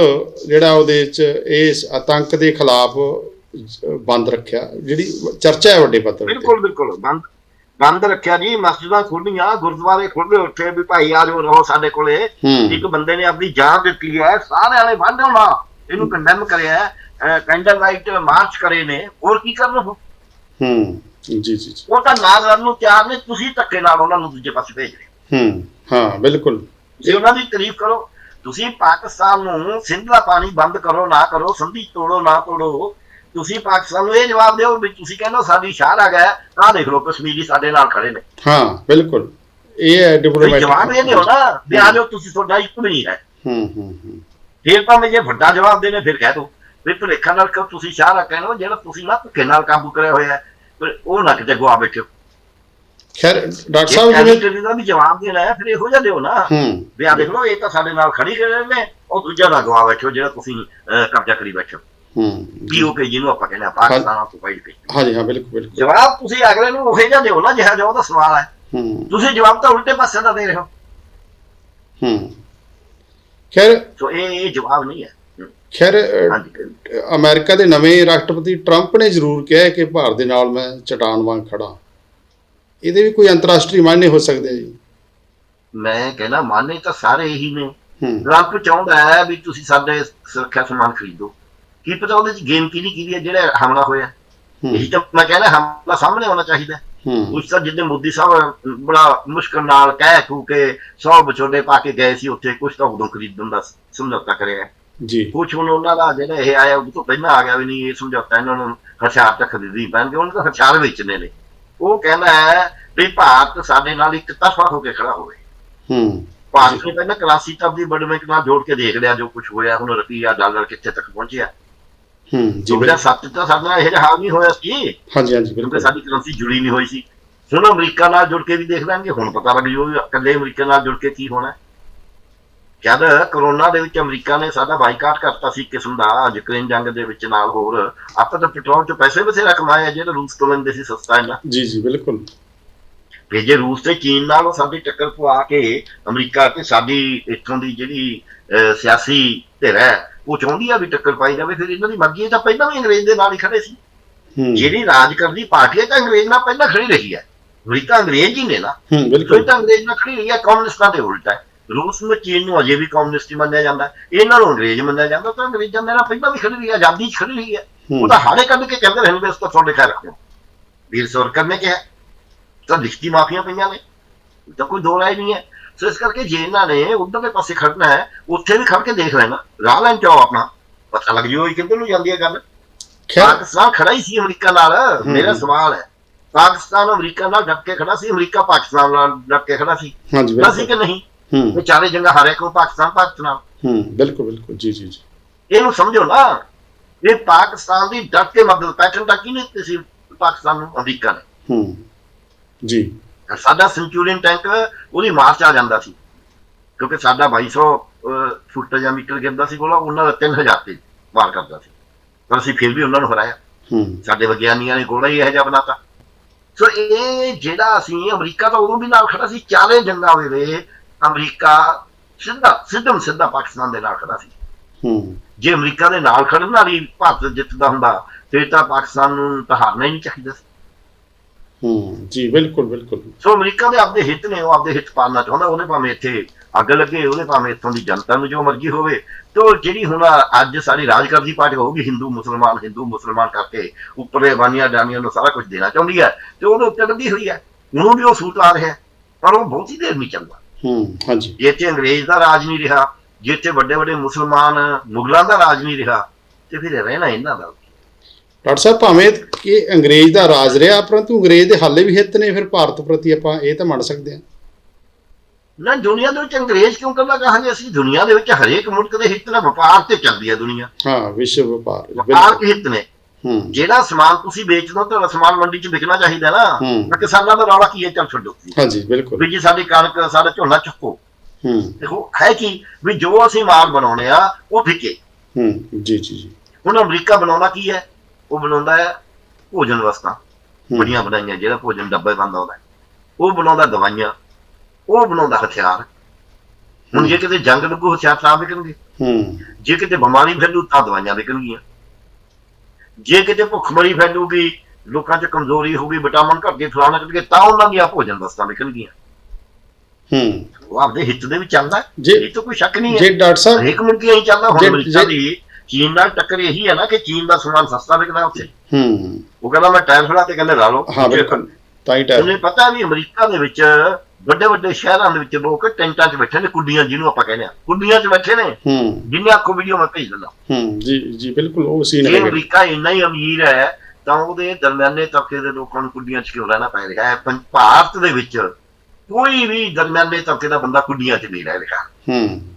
ਜਿਹੜਾ ਉਹਦੇ ਚ ਇਸ ਆਤੰਕ ਦੇ ਖਿਲਾਫ ਬੰਦ ਰੱਖਿਆ ਜਿਹੜੀ ਚਰਚਾ ਹੈ ਵੱਡੇ ਪੱਧਰ ਤੇ। ਬਿਲਕੁਲ ਬਿਲਕੁਲ ਬੰਦ ਬੰਦ ਰੱਖਿਆ ਜੀ ਮਸਜਿਦਾਂ ਖੁੱਲੀਆਂ ਗੁਰਦੁਆਰੇ ਖੁੱਲੇ ਉੱਥੇ ਵੀ ਭਾਈ ਆ ਜਾਓ ਰਹੋ ਸਾਡੇ ਕੋਲੇ। ਇੱਕ ਬੰਦੇ ਨੇ ਆਪਣੀ ਜਾਨ ਦਿੱਤੀ ਹੈ ਸਾਰਿਆਂ ਨੇ ਵੱਧ ਹੋਣਾ। ਇਹਨੂੰ ਕੰਡੈਮ ਕਰਿਆ ਕੈਂਡਲ ਲਾਈਟ ਮਾਰਚ ਕਰੇ ਨੇ। ਹੋਰ ਕੀ ਕਰਨ ਉਹ ਹੂੰ ਜੀ ਜੀ ਉਹ ਤਾਂ ਨਾ ਕਰਨ ਨੂੰ ਤਿਆਰ ਨੇ ਤੁਸੀਂ ਧੱਕੇ ਨਾਲ ਉਹਨਾਂ ਨੂੰ ਦੂਜੇ ਪਾਸੇ ਭੇਜ ਰਹੇ ਹੋ। ਹੂੰ ਹਾਂ ਬਿਲਕੁਲ। ਜੇ ਉਹਨਾਂ ਦੀ ਤਾਰੀਫ ਕਰੋ ਤੁਸੀਂ ਪਾਕਿਸਤਾਨ ਨੂੰ ਸਿੰਧ ਦਾ ਪਾਣੀ ਬੰਦ ਕਰੋ ਨਾ ਕਰੋ ਸੰਧੀ ਤੋੜੋ ਨਾ ਤੋੜੋ ਤੁਸੀਂ ਪਾਕਿਸਤਾਨ ਨੂੰ ਇਹ ਜਵਾਬ ਦਿਓ ਵੀ ਤੁਸੀਂ ਕਹਿੰਦੇ ਹੋ ਸਾਡੀ ਸ਼ਾਹ ਆ ਗਿਆ ਆਹ ਦੇਖ ਲਓ ਕਸ਼ਮੀਰੀ ਸਾਡੇ ਨਾਲ ਖੜੇ ਨੇ। ਹਾਂ ਬਿਲਕੁਲ। ਇਹ ਹੈ ਤੁਸੀਂ ਡਿਪਲੋਮੈਟਿਕ ਜਵਾਬ ਇਹ ਦਿਓ ਨਾ ਵੀ ਆ ਜਾਓ ਤੁਸੀਂ ਤੁਹਾਡਾ ਇੱਕ ਵੀ ਨਹੀਂ ਹੈ। ਹੂੰ ਹੂੰ ਹੂੰ। ਫਿਰ ਭਾਵੇਂ ਜੇ ਵੱਡਾ ਜਵਾਬ ਦੇਣੇ ਫਿਰ ਕਹਿ ਦੋ ਵੀ ਭੁਲੇਖਾ ਨਾਲ ਕਿਉਂ ਤੁਸੀਂ ਸ਼ਾਹ ਦਾ ਕਹਿੰਦੇ ਹੋ ਜਿਹੜਾ ਤੁਸੀਂ ਨਾ ਧੱਕੇ ਨਾਲ ਕਾਬੂ ਕਰਿਆ ਹੋਇਆ ਉਹ ਨਾ ਕਿਤੇ ਗਵਾ ਬੈਠੋ ਖੈਰ ਡਾਕਟਰ ਸਾਹਿਬ ਜਿਵੇਂ ਕੈਨੇਡਾ ਦਾ ਵੀ ਜਵਾਬ ਦੇਣਾ ਹੈ ਫਿਰ ਇਹੋ ਜਿਹਾ ਦਿਓ ਨਾ। ਹੂੰ। ਵੀ ਆ ਦੇਖ ਲਓ ਇਹ ਤਾਂ ਸਾਡੇ ਨਾਲ ਖੜੀ ਕਰ ਰਹੇ ਨੇ ਉਹ ਦੂਜਾ ਨਾ ਗਵਾ ਬੈਠੋ ਜਿਹੜਾ ਤੁਸੀਂ ਕਬਜ਼ਾ ਕਰੀ ਬੈਠੋ ਹੂੰ। ਜੀ। ਪੀਓਕੇ ਜਿਹਨੂੰ ਆਪਾਂ ਕਹਿੰਦੇ ਆ ਪਾਕਿਸਤਾਨ ਤੋਂ ਫਾਈਲ ਕੇ ਹਾਂਜੀ ਹਾਂ ਬਿਲਕੁਲ ਬਿਲਕੁਲ। ਜਵਾਬ ਤੁਸੀਂ ਅਗਲੇ ਨੂੰ ਉਹੇ ਜਿਹਾ ਦਿਓ ਨਾ ਜਿਹੜਾ ਜੋ ਉਹਦਾ ਸਵਾਲ ਹੈ। ਹੂੰ। ਤੁਸੀਂ ਜਵਾਬ ਤਾਂ ਉਲਟੇ ਪਾਸੇ ਦਾ ਦੇ ਰਹੇ ਹੋ। ਹੂੰ। ਖੈਰ ਸੋ ਇਹ ਜਵਾਬ ਨਹੀਂ ਹੈ। ਖੈਰ ਅਮਰੀਕਾ ਦੇ ਨਵੇਂ ਰਾਸ਼ਟਰਪਤੀ ਟਰੰਪ ਨੇ ਜ਼ਰੂਰ ਕਿਹਾ ਕਿ ਭਾਰਤ ਦੇ ਨਾਲ ਮੈਂ ਚਟਾਨ ਵਾਂਗ ਖੜਾ ਇਹਦੇ ਵੀ ਕੋਈ ਅੰਤਰਰਾਸ਼ਟਰੀ ਮਾਇਨੇ ਹੋ ਸਕਦੇ ਜੀ? ਮੈਂ ਕਹਿੰਦਾ ਮਾਨੇ ਤਾਂ ਸਾਰੇ ਇਹੀ ਨੇ। ਟਰੰਪ ਚਾਹੁੰਦਾ ਹੈ ਵੀ ਤੁਸੀਂ ਸਾਡੇ ਸੁਰੱਖਿਆ ਸਮਾਨ ਖਰੀਦੋ। ਕੀ ਪਤਾ ਉਹਦੇ ਚ ਗੇਮ ਕਿਹਦੀ ਕਿਹਦੀ ਹੈ ਜਿਹੜਾ ਹਮਲਾ ਹੋਇਆ। ਇਹੀ ਤਾਂ ਮੈਂ ਕਹਿੰਦਾ ਹਮਲਾ ਸਾਹਮਣੇ ਆਉਣਾ ਚਾਹੀਦਾ। ਉਸ ਤਾਂ ਜਿੱਦੇ ਮੋਦੀ ਸਾਹਿਬ ਬੜਾ ਮੁਸ਼ਕਲ ਨਾਲ ਕਹਿ ਕੂ ਕੇ 100 ਵਿਚੋਲੇ ਪਾ ਕੇ ਗਏ ਸੀ ਉੱਥੇ ਕੁਝ ਤਾਂ ਉਦੋਂ ਖਰੀਦਣ ਦਾ ਸਮਝੌਤਾ ਕਰਿਆ। ਜੀ। ਕੁਛ ਹੁਣ ਉਹਨਾਂ ਦਾ ਜਿਹੜਾ ਇਹ ਆਇਆ ਉਹ ਤੋਂ ਪਹਿਲਾਂ ਆ ਗਿਆ ਵੀ ਨਹੀਂ ਇਹ ਸਮਝੌਤਾ ਇਹਨਾਂ ਨੂੰ ਹਥਿਆਰ ਤਾਂ ਖਰੀਦੀ ਪੈਣਗੇ ਉਹਨਾਂ ਤਾਂ ਹਥਿਆਰ ਵੇਚਣੇ ਨੇ। ਉਹ ਕਹਿੰਦਾ ਹੈ ਵੀ ਭਾਰਤ ਸਾਡੇ ਨਾਲ ਇੱਕ ਤਰਫਾ ਹੋ ਕੇ ਖੜਾ ਹੋਵੇ। ਹੂੰ। ਭਾਰਤ ਨੇ ਪਹਿਲਾਂ ਕਰਾਚੀ ਤੱਕ ਦੀ ਵਰਲਡ ਬੈਂਕ ਨਾਲ ਜੋੜ ਕੇ ਦੇਖ ਲਿਆ ਜੋ ਕੁਝ ਹੋਇਆ ਹੁਣ ਰੁਪਈਆ ਡਾਲਰ ਕਿੱਥੇ ਤੱਕ ਪਹੁੰਚਿਆ। ਹੂੰ ਜੀ ਬਿਲਕੁਲ। 2007 ਤਾਂ ਸਾਡਾ ਇਹ ਜਿਹਾ ਹਾਲ ਨਹੀਂ ਹੋਇਆ ਸੀ। ਹਾਂਜੀ ਹਾਂਜੀ ਬਿਲਕੁਲ। ਸਾਡੀ ਕਰੰਸੀ ਜੁੜੀ ਨਹੀਂ ਹੋਈ ਸੀ। ਹੁਣ ਅਮਰੀਕਾ ਨਾਲ ਜੁੜ ਕੇ ਵੀ ਦੇਖ ਲਾਂਗੇ ਹੁਣ ਪਤਾ ਲੱਗ ਜੂ ਇਕੱਲੇ ਅਮਰੀਕਾ ਨਾਲ ਜੁੜ ਕੇ ਕੀ ਹੋਣਾ। ਜਦ ਕਰੋਨਾ ਦੇ ਵਿੱਚ ਅਮਰੀਕਾ ਨੇ ਸਾਡਾ ਬਾਈਕਾਟ ਕਰਤਾ ਸੀ ਕਿਸਮ ਦਾ ਯੂਕਰੇਨ ਜੰਗ ਦੇ ਵਿੱਚ ਨਾਲ ਹੋਰ ਆਪਾਂ ਤਾਂ ਪੈਟਰੋਲ ਚ ਪੈਸੇ ਬਥੇਰਾ ਕਮਾਏ ਜਿਹੜੇ ਰੂਸ ਤੋਂ ਲੈਂਦੇ ਸੀ ਸਸਤਾ ਇਹਨਾਂ ਜੀ ਜੀ ਬਿਲਕੁਲ। ਕਿ ਜੇ ਰੂਸ ਤੇ ਚੀਨ ਨਾਲ ਸਾਡੀ ਟੱਕਰ ਪਵਾ ਕੇ ਅਮਰੀਕਾ ਤੇ ਸਾਡੀ ਇੱਥੋਂ ਦੀ ਜਿਹੜੀ ਸਿਆਸੀ ਧਿਰ ਹੈ ਉਹ ਚਾਹੁੰਦੀ ਆ ਵੀ ਟੱਕਰ ਪਾਈ ਜਾਵੇ ਫਿਰ ਇਹਨਾਂ ਦੀ ਮਰਜ਼ੀ ਹੈ ਤਾਂ ਪਹਿਲਾਂ ਵੀ ਅੰਗਰੇਜ਼ ਦੇ ਨਾਲ ਹੀ ਖੜੇ ਸੀ। ਜਿਹੜੀ ਰਾਜ ਕਰਦੀ ਪਾਰਟੀ ਹੈ ਤਾਂ ਅੰਗਰੇਜ਼ ਨਾਲ ਪਹਿਲਾਂ ਖੜੀ ਰਹੀ ਹੈ। ਅਮਰੀਕਾ ਅੰਗਰੇਜ਼ ਹੀ ਨੇ ਨਾ। ਬਿਲਕੁਲ। ਤਾਂ ਅੰਗਰੇਜ਼ ਨਾਲ ਖੜੀ ਰਹੀ ਹੈ ਕਮਿਊਨਿਸਟਾਂ ਤੇ ਉਲਟਾ ਹੈ। ਰੂਸ ਨੂੰ ਚੀਨ ਨੂੰ ਅਜੇ ਵੀ ਕਮਿਊਨਿਸਟ ਹੀ ਮੰਨਿਆ ਜਾਂਦਾ। ਇਹਨਾਂ ਨੂੰ ਅੰਗਰੇਜ਼ ਮੰਨਿਆ ਜਾਂਦਾ ਤਾਂ ਅੰਗਰੇਜ਼ਾਂ ਨਾਲ ਪਹਿਲਾਂ ਵੀ ਖੜੀ ਰਹੀ ਹੈ ਆਜ਼ਾਦੀ ਖੜੀ ਰਹੀ ਹੈ। ਉਹ ਤਾਂ ਹਾੜੇ ਕੱਢ ਕੇ ਕਹਿੰਦੇ ਰਹਿੰਦੇ ਨੇ ਇਸ ਤੋਂ ਤੁਹਾਡੇ ਖੈਰ ਰੱਖੋ ਵੀਰ ਸਵਰਕਰ ਨੇ ਕਿਹਾ। ਤਾਂ ਲਿਖਤੀ ਮਾਫੀਆਂ ਪਈਆਂ ਨੇ। ਤਾਂ ਕੋਈ ਦੋ ਰਾਏ ਨਹੀਂ ਹੈ। ਸੋ ਇਸ ਕਰਕੇ ਜੇ ਇਹਨਾਂ ਨੇ ਉਧਰਲੇ ਪਾਸੇ ਖੜਨਾ ਹੈ ਉੱਥੇ ਵੀ ਖੜ ਕੇ ਦੇਖ ਲੈਣਾ। ਰਾਹ ਲੈਣ ਚਾਓ ਆਪਣਾ। ਪਤਾ ਲੱਗ ਜਿਓ ਕਿੱਧਰ ਨੂੰ ਜਾਂਦੀ ਹੈ ਗੱਲ। ਪਾਕਿਸਤਾਨ ਖੜਾ ਹੀ ਸੀ ਅਮਰੀਕਾ ਨਾਲ। ਮੇਰਾ ਸਵਾਲ ਹੈ ਪਾਕਿਸਤਾਨ ਅਮਰੀਕਾ ਨਾਲ ਡਟ ਕੇ ਖੜਾ ਸੀ? ਅਮਰੀਕਾ ਪਾਕਿਸਤਾਨ ਨਾਲ ਡਟ ਕੇ ਖੜਾ ਸੀ? ਹਾਂਜੀ ਖੜਾ ਸੀ ਕਿ ਨਹੀਂ? ਹੂੰ। ਵਿਚਾਰੇ ਜੰਗਾ ਹਾਰੇ ਕੋ ਪਾਕਿਸਤਾਨ ਪਾਕਿਸਤਾਨ ਹੂੰ ਬਿਲਕੁਲ ਬਿਲਕੁਲ। ਜੀ ਜੀ ਜੀ। ਇਹਨੂੰ ਸਮਝੋ ਨਾ। ਇਹ ਪਾਕਿਸਤਾਨ ਦੀ ਡਟ ਕੇ ਮਦਦ ਪੈਟਰਨ ਹੀ ਨਹੀਂ ਦਿੱਤੀ ਸੀ ਪਾਕਿਸਤਾਨ ਨੂੰ ਅਮਰੀਕਾ ਨੇ? ਹੂੰ। ਜੀ। ਸਾਡਾ ਸੈਂਚੂਰੀਅਨ ਟੈਂਕ ਉਹਦੀ ਮਾਰਚ ਆ ਜਾਂਦਾ ਸੀ। ਕਿਉਂਕਿ ਸਾਡਾ 2200 ਅਹ, ਫੁੱਟ ਜਾਂ ਮੀਟਰ ਗਿਰਦਾ ਸੀ ਗੋਲਾ ਉਹਨਾਂ ਦਾ 3000 ਤੇ ਵਾਰ ਕਰਦਾ ਸੀ। ਪਰ ਅਸੀਂ ਫਿਰ ਵੀ ਉਹਨਾਂ ਨੂੰ ਹਰਾਇਆ। ਹੂੰ। ਸਾਡੇ ਵਿਗਿਆਨੀਆਂ ਨੇ ਗੋਲਾ ਹੀ ਇਹੋ ਜਿਹਾ ਬਣਾਤਾ। ਸੋ ਇਹ ਜਿਹੜਾ ਅਸੀਂ ਅਮਰੀਕਾ ਤਾਂ ਉਦੋਂ ਵੀ ਨਾਲ ਖੜਾ ਸੀ ਚਾਰੇ ਜੰਗਾਂ ਵੇਲੇ ਅਮਰੀਕਾ ਸਿੱਧਾ ਸਿੱਧਮ ਸਿੱਧਾ ਪਾਕਿਸਤਾਨ ਦੇ ਨਾਲ ਖੜਾ ਸੀ। ਹੂੰ। ਜੇ ਅਮਰੀਕਾ ਦੇ ਨਾਲ ਖੜਨ ਨਾਲ ਹੀ ਭਾਰਤ ਜਿੱਤਦਾ ਹੁੰਦਾ ਫਿਰ ਤਾਂ ਪਾਕਿਸਤਾਨ ਨੂੰ ਤਾਂ ਹਾਰਨਾ ਹੀ ਨਹੀਂ ਚਾਹੀਦਾ ਸੀ। ਹੂੰ ਜੀ ਬਿਲਕੁਲ ਬਿਲਕੁਲ। ਸੋ ਅਮਰੀਕਾ ਦੇ ਆਪਦੇ ਹਿੱਤ ਨੇ ਉਹ ਆਪਦੇ ਹਿੱਤ ਪਾਲਣਾ ਚਾਹੁੰਦਾ ਉਹਨੇ ਭਾਵੇਂ ਇੱਥੇ ਅੱਗ ਲੱਗੇ ਉਹਨੇ ਭਾਵੇਂ ਇੱਥੋਂ ਦੀ ਜਨਤਾ ਨੂੰ ਜੋ ਮਰਜ਼ੀ ਹੋਵੇ। ਤੋ ਜਿਹੜੀ ਹੁਣ ਅੱਜ ਸਾਡੀ ਰਾਜ ਕਰਦੀ ਪਾਰਟੀ ਹੋਊਗੀ ਹਿੰਦੂ ਮੁਸਲਮਾਨ ਹਿੰਦੂ ਮੁਸਲਮਾਨ ਕਰਕੇ ਉੱਪਰੇ ਬਾਨੀਆਂ ਡਾਨੀਆਂ ਨੂੰ ਸਾਰਾ ਕੁਝ ਦੇਣਾ ਚਾਹੁੰਦੀ ਹੈ ਤੇ ਉਹਦੇ ਉੱਤੇ ਲੱਗੀ ਹੋਈ ਹੈ। ਉਹਨੂੰ ਵੀ ਉਹ ਸੂਤ ਆ ਰਿਹਾ ਪਰ ਉਹ ਬਹੁਤੀ ਦੇਰ ਨਹੀਂ ਚੱਲਦਾ। ਹੂੰ ਹਾਂਜੀ। ਜੇ ਇੱਥੇ ਅੰਗਰੇਜ਼ ਦਾ ਰਾਜ ਨਹੀਂ ਰਿਹਾ ਜੇ ਇੱਥੇ ਵੱਡੇ ਵੱਡੇ ਮੁਸਲਮਾਨ ਮੁਗਲਾਂ ਦਾ ਰਾਜ ਨਹੀਂ ਰਿਹਾ ਤੇ ਫਿਰ ਰਹਿਣਾ ਇਹਨਾਂ ਦਾ। ਡਾਕਟਰ ਸਾਹਿਬ ਭਾਵੇਂ ਕਿ ਅੰਗਰੇਜ਼ ਦਾ ਰਾਜ ਰਿਹਾ ਪਰੰਤੂ ਅੰਗਰੇਜ਼ ਦੇ ਹਾਲੇ ਵੀ ਹਿੱਤ ਨੇ ਫਿਰ ਭਾਰਤ ਪ੍ਰਤੀ ਆਪਾਂ ਇਹ ਤਾਂ ਮੰਨ ਸਕਦੇ ਹਾਂ। ਨਾ ਦੁਨੀਆ ਦੇ ਵਿੱਚ ਅੰਗਰੇਜ਼ ਕਿਉਂ ਕਰਨਾ ਕਹਾਂਗੇ? ਅਸੀਂ ਦੁਨੀਆ ਦੇ ਵਿੱਚ ਹਰੇਕ ਮੁਲਕ ਦੇ ਹਿੱਤ ਨਾਲ ਵਪਾਰ ਤੇ ਚੱਲਦੀ ਹੈ ਦੁਨੀਆ। ਹਾਂ ਵਿਸ਼ਵ ਵਪਾਰ ਵਪਾਰ ਦੇ ਹਿੱਤ ਨੇ। ਹੂੰ। ਜਿਹੜਾ ਸਮਾਨ ਤੁਸੀਂ ਵੇਚਦੇ ਹੋ ਤੁਹਾਡਾ ਸਮਾਨ ਮੰਡੀ 'ਚ ਵਿਕਣਾ ਚਾਹੀਦਾ ਨਾ। ਤਾਂ ਕਿਸਾਨਾਂ ਦਾ ਰੌਲਾ ਕੀ ਹੈ? ਚੱਲ ਛੱਡੋ। ਹਾਂਜੀ ਬਿਲਕੁਲ। ਵੀ ਜੀ ਸਾਡੀ ਕਣਕ ਸਾਡਾ ਝੋਨਾ ਚੁੱਕੋ। ਹੂੰ। ਦੇਖੋ ਹੈ ਕੀ? ਵੀ ਜੋ ਅਸੀਂ ਮਾਲ ਬਣਾਉਣੇ ਆ ਉਹ ਵਿਕੇ। ਹੂੰ ਜੀ ਜੀ ਜੀ। ਹੁਣ ਅਮਰੀਕਾ ਬਣਾਉਂਦਾ ਕੀ ਹੈ? ਉਹ ਬਣਾਉਂਦਾ ਹੈ ਭੋਜਨ ਵਸਤਾਂ। ਬੜੀਆਂ ਬਣਾਈਆਂ ਜਿਹੜਾ ਭੋਜਨ ਡੱਬੇ ਬੰਦ ਆਉਂਦਾ ਹੈ। ਉਹ ਬਣਾਉਂਦਾ ਦਵਾਈਆਂ ਉਹ ਬਣਾਉਂਦਾ ਹਥਿਆਰ। ਹੁਣ ਜੇ ਕਿਤੇ ਜੰਗ ਲੱਗੂ ਹਥਿਆਰ ਤਾਂ ਵਿਕਣਗੇ। ਹੂੰ। ਜੇ ਕਿਤੇ ਬਿਮਾਰੀ ਫੈਲੂ ਤਾਂ ਦਵਾਈਆਂ ਵਿਕਣਗੀਆਂ। ਜੇ ਕਿਤੇ ਭੁੱਖਮਰੀ ਫੈਲੂਗੀ ਲੋਕਾਂ 'ਚ ਕਮਜ਼ੋਰੀ ਹੋਊਗੀ ਵਿਟਾਮਿਨ ਘੱਟ ਗਏ ਫਲਾਣਾ ਕਰਕੇ ਤਾਂ ਉਹਨਾਂ ਦੀਆਂ ਭੋਜਨ ਵਸਤਾਂ ਵਿਕਣਗੀਆਂ। ਹੂੰ। ਉਹ ਆਪਦੇ ਹਿੱਤ ਦੇ ਵਿੱਚ ਚੱਲਦਾ। ਜੇ ਇਹ ਤਾਂ ਕੋਈ ਸ਼ੱਕ ਨਹੀਂ ਹੈ। ਜੇ ਡਾਕਟਰ ਸਾਹਿਬ ਹਰੇਕ ਮੁਲਕ ਹੀ ਚੱਲਦਾ ਹੁਣ ਜੇ- ਅਮਰੀਕਾ ਜੇ- ਦੀ ਚੀਨ ਨਾਲ ਟੱਕਰ ਇਹੀ ਹੈ ਨਾ ਕਿ ਚੀਨ ਦਾ ਸਮਾਨ ਸਸਤਾ ਵਿਕਦਾ ਉੱਥੇ। ਹੂੰ। ਉਹ ਕਹਿੰਦਾ ਮੈਂ ਟਾਇਰ ਫੜਾ ਤੇ ਕਹਿੰਦੇ ਲਾ ਲਓ। ਹਾਂ ਬਿਲਕੁਲ। ਤਾਂ ਹੀ ਟਾਈਮ ਉਹਨੇ ਪਤਾ ਵੀ ਅਮਰੀਕਾ ਦੇ ਵਿੱਚ ਵੱਡੇ ਵੱਡੇ ਸ਼ਹਿਰਾਂ ਦੇ ਵਿੱਚ ਲੋਕ ਟੈਂਟਾਂ 'ਚ ਬੈਠੇ ਨੇ ਕੁੱਡੀਆਂ ਜਿਹਨੂੰ ਆਪਾਂ ਕਹਿੰਦੇ ਆ ਕੁੱਡੀਆਂ 'ਚ ਬੈਠੇ ਨੇ। ਹੂੰ। ਜਿੰਨੇ ਆਖੋ ਵੀਡੀਓ ਮੈਂ ਭੇਜ ਦਿੰਦਾ। ਹੂੰ ਜੀ ਜੀ ਬਿਲਕੁਲ ਉਹ ਸੀਨ ਜੇ ਹੈਗਾ। ਅਮਰੀਕਾ ਇੰਨਾ ਹੀ ਅਮੀਰ ਹੈ ਤਾਂ ਉਹਦੇ ਦਰਮਿਆਨੇ ਤਬਕੇ ਦੇ ਲੋਕਾਂ ਨੂੰ ਕੁੱਡੀਆਂ 'ਚ ਕਿਉਂ ਰਹਿਣਾ ਪੈ ਰਿਹਾ ਹੈ? ਭਾਰਤ ਦੇ ਵਿੱਚ ਕੋਈ ਵੀ ਦਰਮਿਆਨੇ ਤਬਕੇ ਦਾ ਬੰਦਾ ਕੁੱਡੀਆਂ 'ਚ ਨਹੀਂ ਰਹਿ ਰਿਹਾ। ਹੂੰ।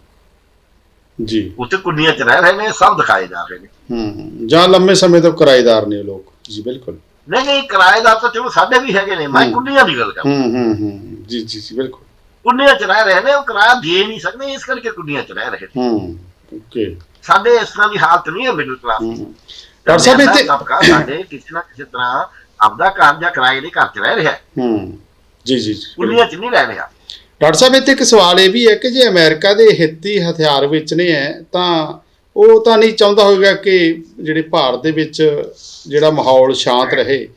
ਜੀ। ਉੱਥੇ ਕੁੱਡੀਆਂ 'ਚ ਰਹਿ ਰਹੇ ਨੇ ਸਭ ਦਿਖਾਏ ਜਾ ਰਹੇ ਨੇ। ਹੂੰ ਜਾਂ ਲੰਮੇ ਸਮੇਂ ਤੋਂ ਕਿਰਾਏਦਾਰ ਨੇ ਲੋਕ। ਜੀ ਬਿਲਕੁਲ। ਨਹੀਂ ਨਹੀਂ ਕਿਰਾਏਦਾਰ ਤਾਂ ਚਲੋ ਸਾਡੇ ਵੀ ਹੈਗੇ ਨੇ ਮੈਂ। ਕੁੱਡੀਆਂ ਦੀ ਗੱਲ ਕਰਦਾ। ਹੂੰ ਹੂੰ ਹੂੰ। ਜੀ ਜੀ ਜੀ ਬਿਲਕੁਲ। ਕੁੱਡੀਆਂ 'ਚ ਰਹਿ ਰਹੇ ਨੇ ਉਹ ਕਿਰਾਇਆ ਦੇ ਨਹੀਂ ਸਕਦੇ ਇਸ ਕਰਕੇ ਕੁੱਡੀਆਂ 'ਚ ਰਹਿ ਰਹੇ ਨੇ। ਹੂੰ ਓਕੇ। ਸਾਡੇ ਇਸ ਤਰ੍ਹਾਂ ਦੀ ਹਾਲਤ ਨਹੀਂ ਹੈ ਮਿਡਲ ਕਲਾਸ ਹੂੰ। ਡਾਕਟਰ ਸਾਹਿਬ ਇੱਥੇ ਸਾਡੇ ਕਿਸੇ ਨਾ ਕਿਸੇ ਤਰ੍ਹਾਂ ਆਪਦਾ ਘਰ ਜਾਂ ਕਿਰਾਏ ਦੇ ਘਰ 'ਚ ਰਹਿ ਰਿਹਾ। ਹੈ। ਜੀ ਜੀ। ਕੁੱਡੀਆਂ 'ਚ ਨਹੀਂ ਰਹਿ ਰਿਹਾ। ਡਾਕਟਰ ਸਾਹਿਬ ਇੱਥੇ ਇੱਕ ਸਵਾਲ ਇਹ ਵੀ ਹੈ ਕਿ ਜੇ ਅਮਰੀਕਾ ਦੇ ਹਿੱਤੀ ਹਥਿਆਰ ਵੇਚਣੇ ਹੈ ਤਾਂ ਉਹ ਤਾਂ ਨਹੀਂ ਚਾਹੁੰਦਾ ਹੋਵੇਗਾ ਕਿ ਜਿਹੜੇ ਭਾਰਤ ਦੇ ਵਿੱਚ ਜਿਹੜਾ ਮਾਹੌਲ ਸ਼ਾਂਤ ਰਹੇ।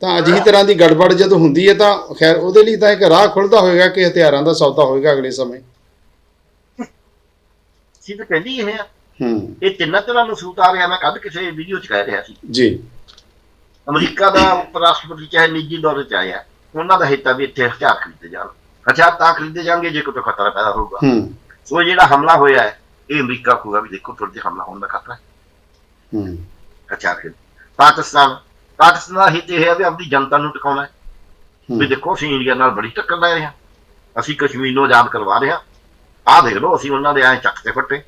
ਤਾਂ ਅਜਿਹੀ ਤਰ੍ਹਾਂ ਦੀ ਗੜਬੜ ਜਦੋਂ ਹੁੰਦੀ ਹੈ ਤਾਂ ਖੈਰ ਉਹਦੇ ਲਈ ਤਾਂ ਇੱਕ ਰਾਹ ਖੁੱਲਦਾ ਹੋਵੇਗਾ ਕਿ ਹਥਿਆਰਾਂ ਦਾ ਸੌਦਾ ਹੋਵੇਗਾ ਅਗਲੇ ਸਮੇਂ। ਸੀ ਤਾਂ ਕਹਿੰਦੀ ਇਹ ਹੈ ਹੂੰ। ਇਹ ਤਿੰਨਾਂ ਤਰ੍ਹਾਂ ਨੂੰ ਸੂਤ ਆ ਰਿਹਾ ਮੈਂ ਕੱਲ ਕਿਸੇ ਵੀਡੀਓ 'ਚ ਕਹਿ ਰਿਹਾ ਸੀ। ਜੀ। ਅਮਰੀਕਾ ਦਾ ਉਪ ਰਾਸ਼ਟਰਪਤੀ ਚਾਹੇ ਨਿੱਜੀ ਦੌਰੇ 'ਚ ਆਇਆ ਉਹਨਾਂ ਦਾ ਹਿੱਤਾ ਵੀ ਇੱਥੇ ਹਥਿਆਰ ਖਰੀਦੇ ਜਾਣ। ਹਥਿਆਰ ਤਾਂ ਖਰੀਦੇ ਜਾਣਗੇ ਜੇ ਕੋਈ ਖਤਰਾ ਪੈਦਾ ਹੋਊਗਾ। ਹੂੰ। ਸੋ ਜਿਹੜਾ ਹਮਲਾ ਹੋਇਆ ਹੈ ਇਹ ਅਮਰੀਕਾ ਕੋਲ ਵੀ ਦੇਖੋ ਜਿਹਾ ਹਮਲਾ ਹੋਣ ਦਾ ਖਤਰਾ ਹੈ। ਹੂੰ। ਹਥਿਆਰ ਖਰੀਦ। ਪਾਕਿਸਤਾਨ ਪਾਕਿਸਤਾਨ ਦਾ ਹਿੱਤ ਇਹ ਹੈ ਵੀ ਆਪਣੀ ਜਨਤਾ ਨੂੰ ਟਿਕਾਉਣਾ ਹੈ। ਵੀ ਦੇਖੋ ਅਸੀਂ ਇੰਡੀਆ ਨਾਲ ਬੜੀ ਟੱਕਰ ਲੈ ਰਹੇ ਹਾਂ। ਅਸੀਂ ਕਸ਼ਮੀਰ ਨੂੰ ਆਜ਼ਾਦ ਕਰਵਾ ਰਹੇ ਹਾਂ। ਆਹ ਦੇਖ ਲਓ ਅਸੀਂ ਉਹਨਾਂ ਦੇ ਐ ਚੱਕ ਤੇ ਫੱਟੇ।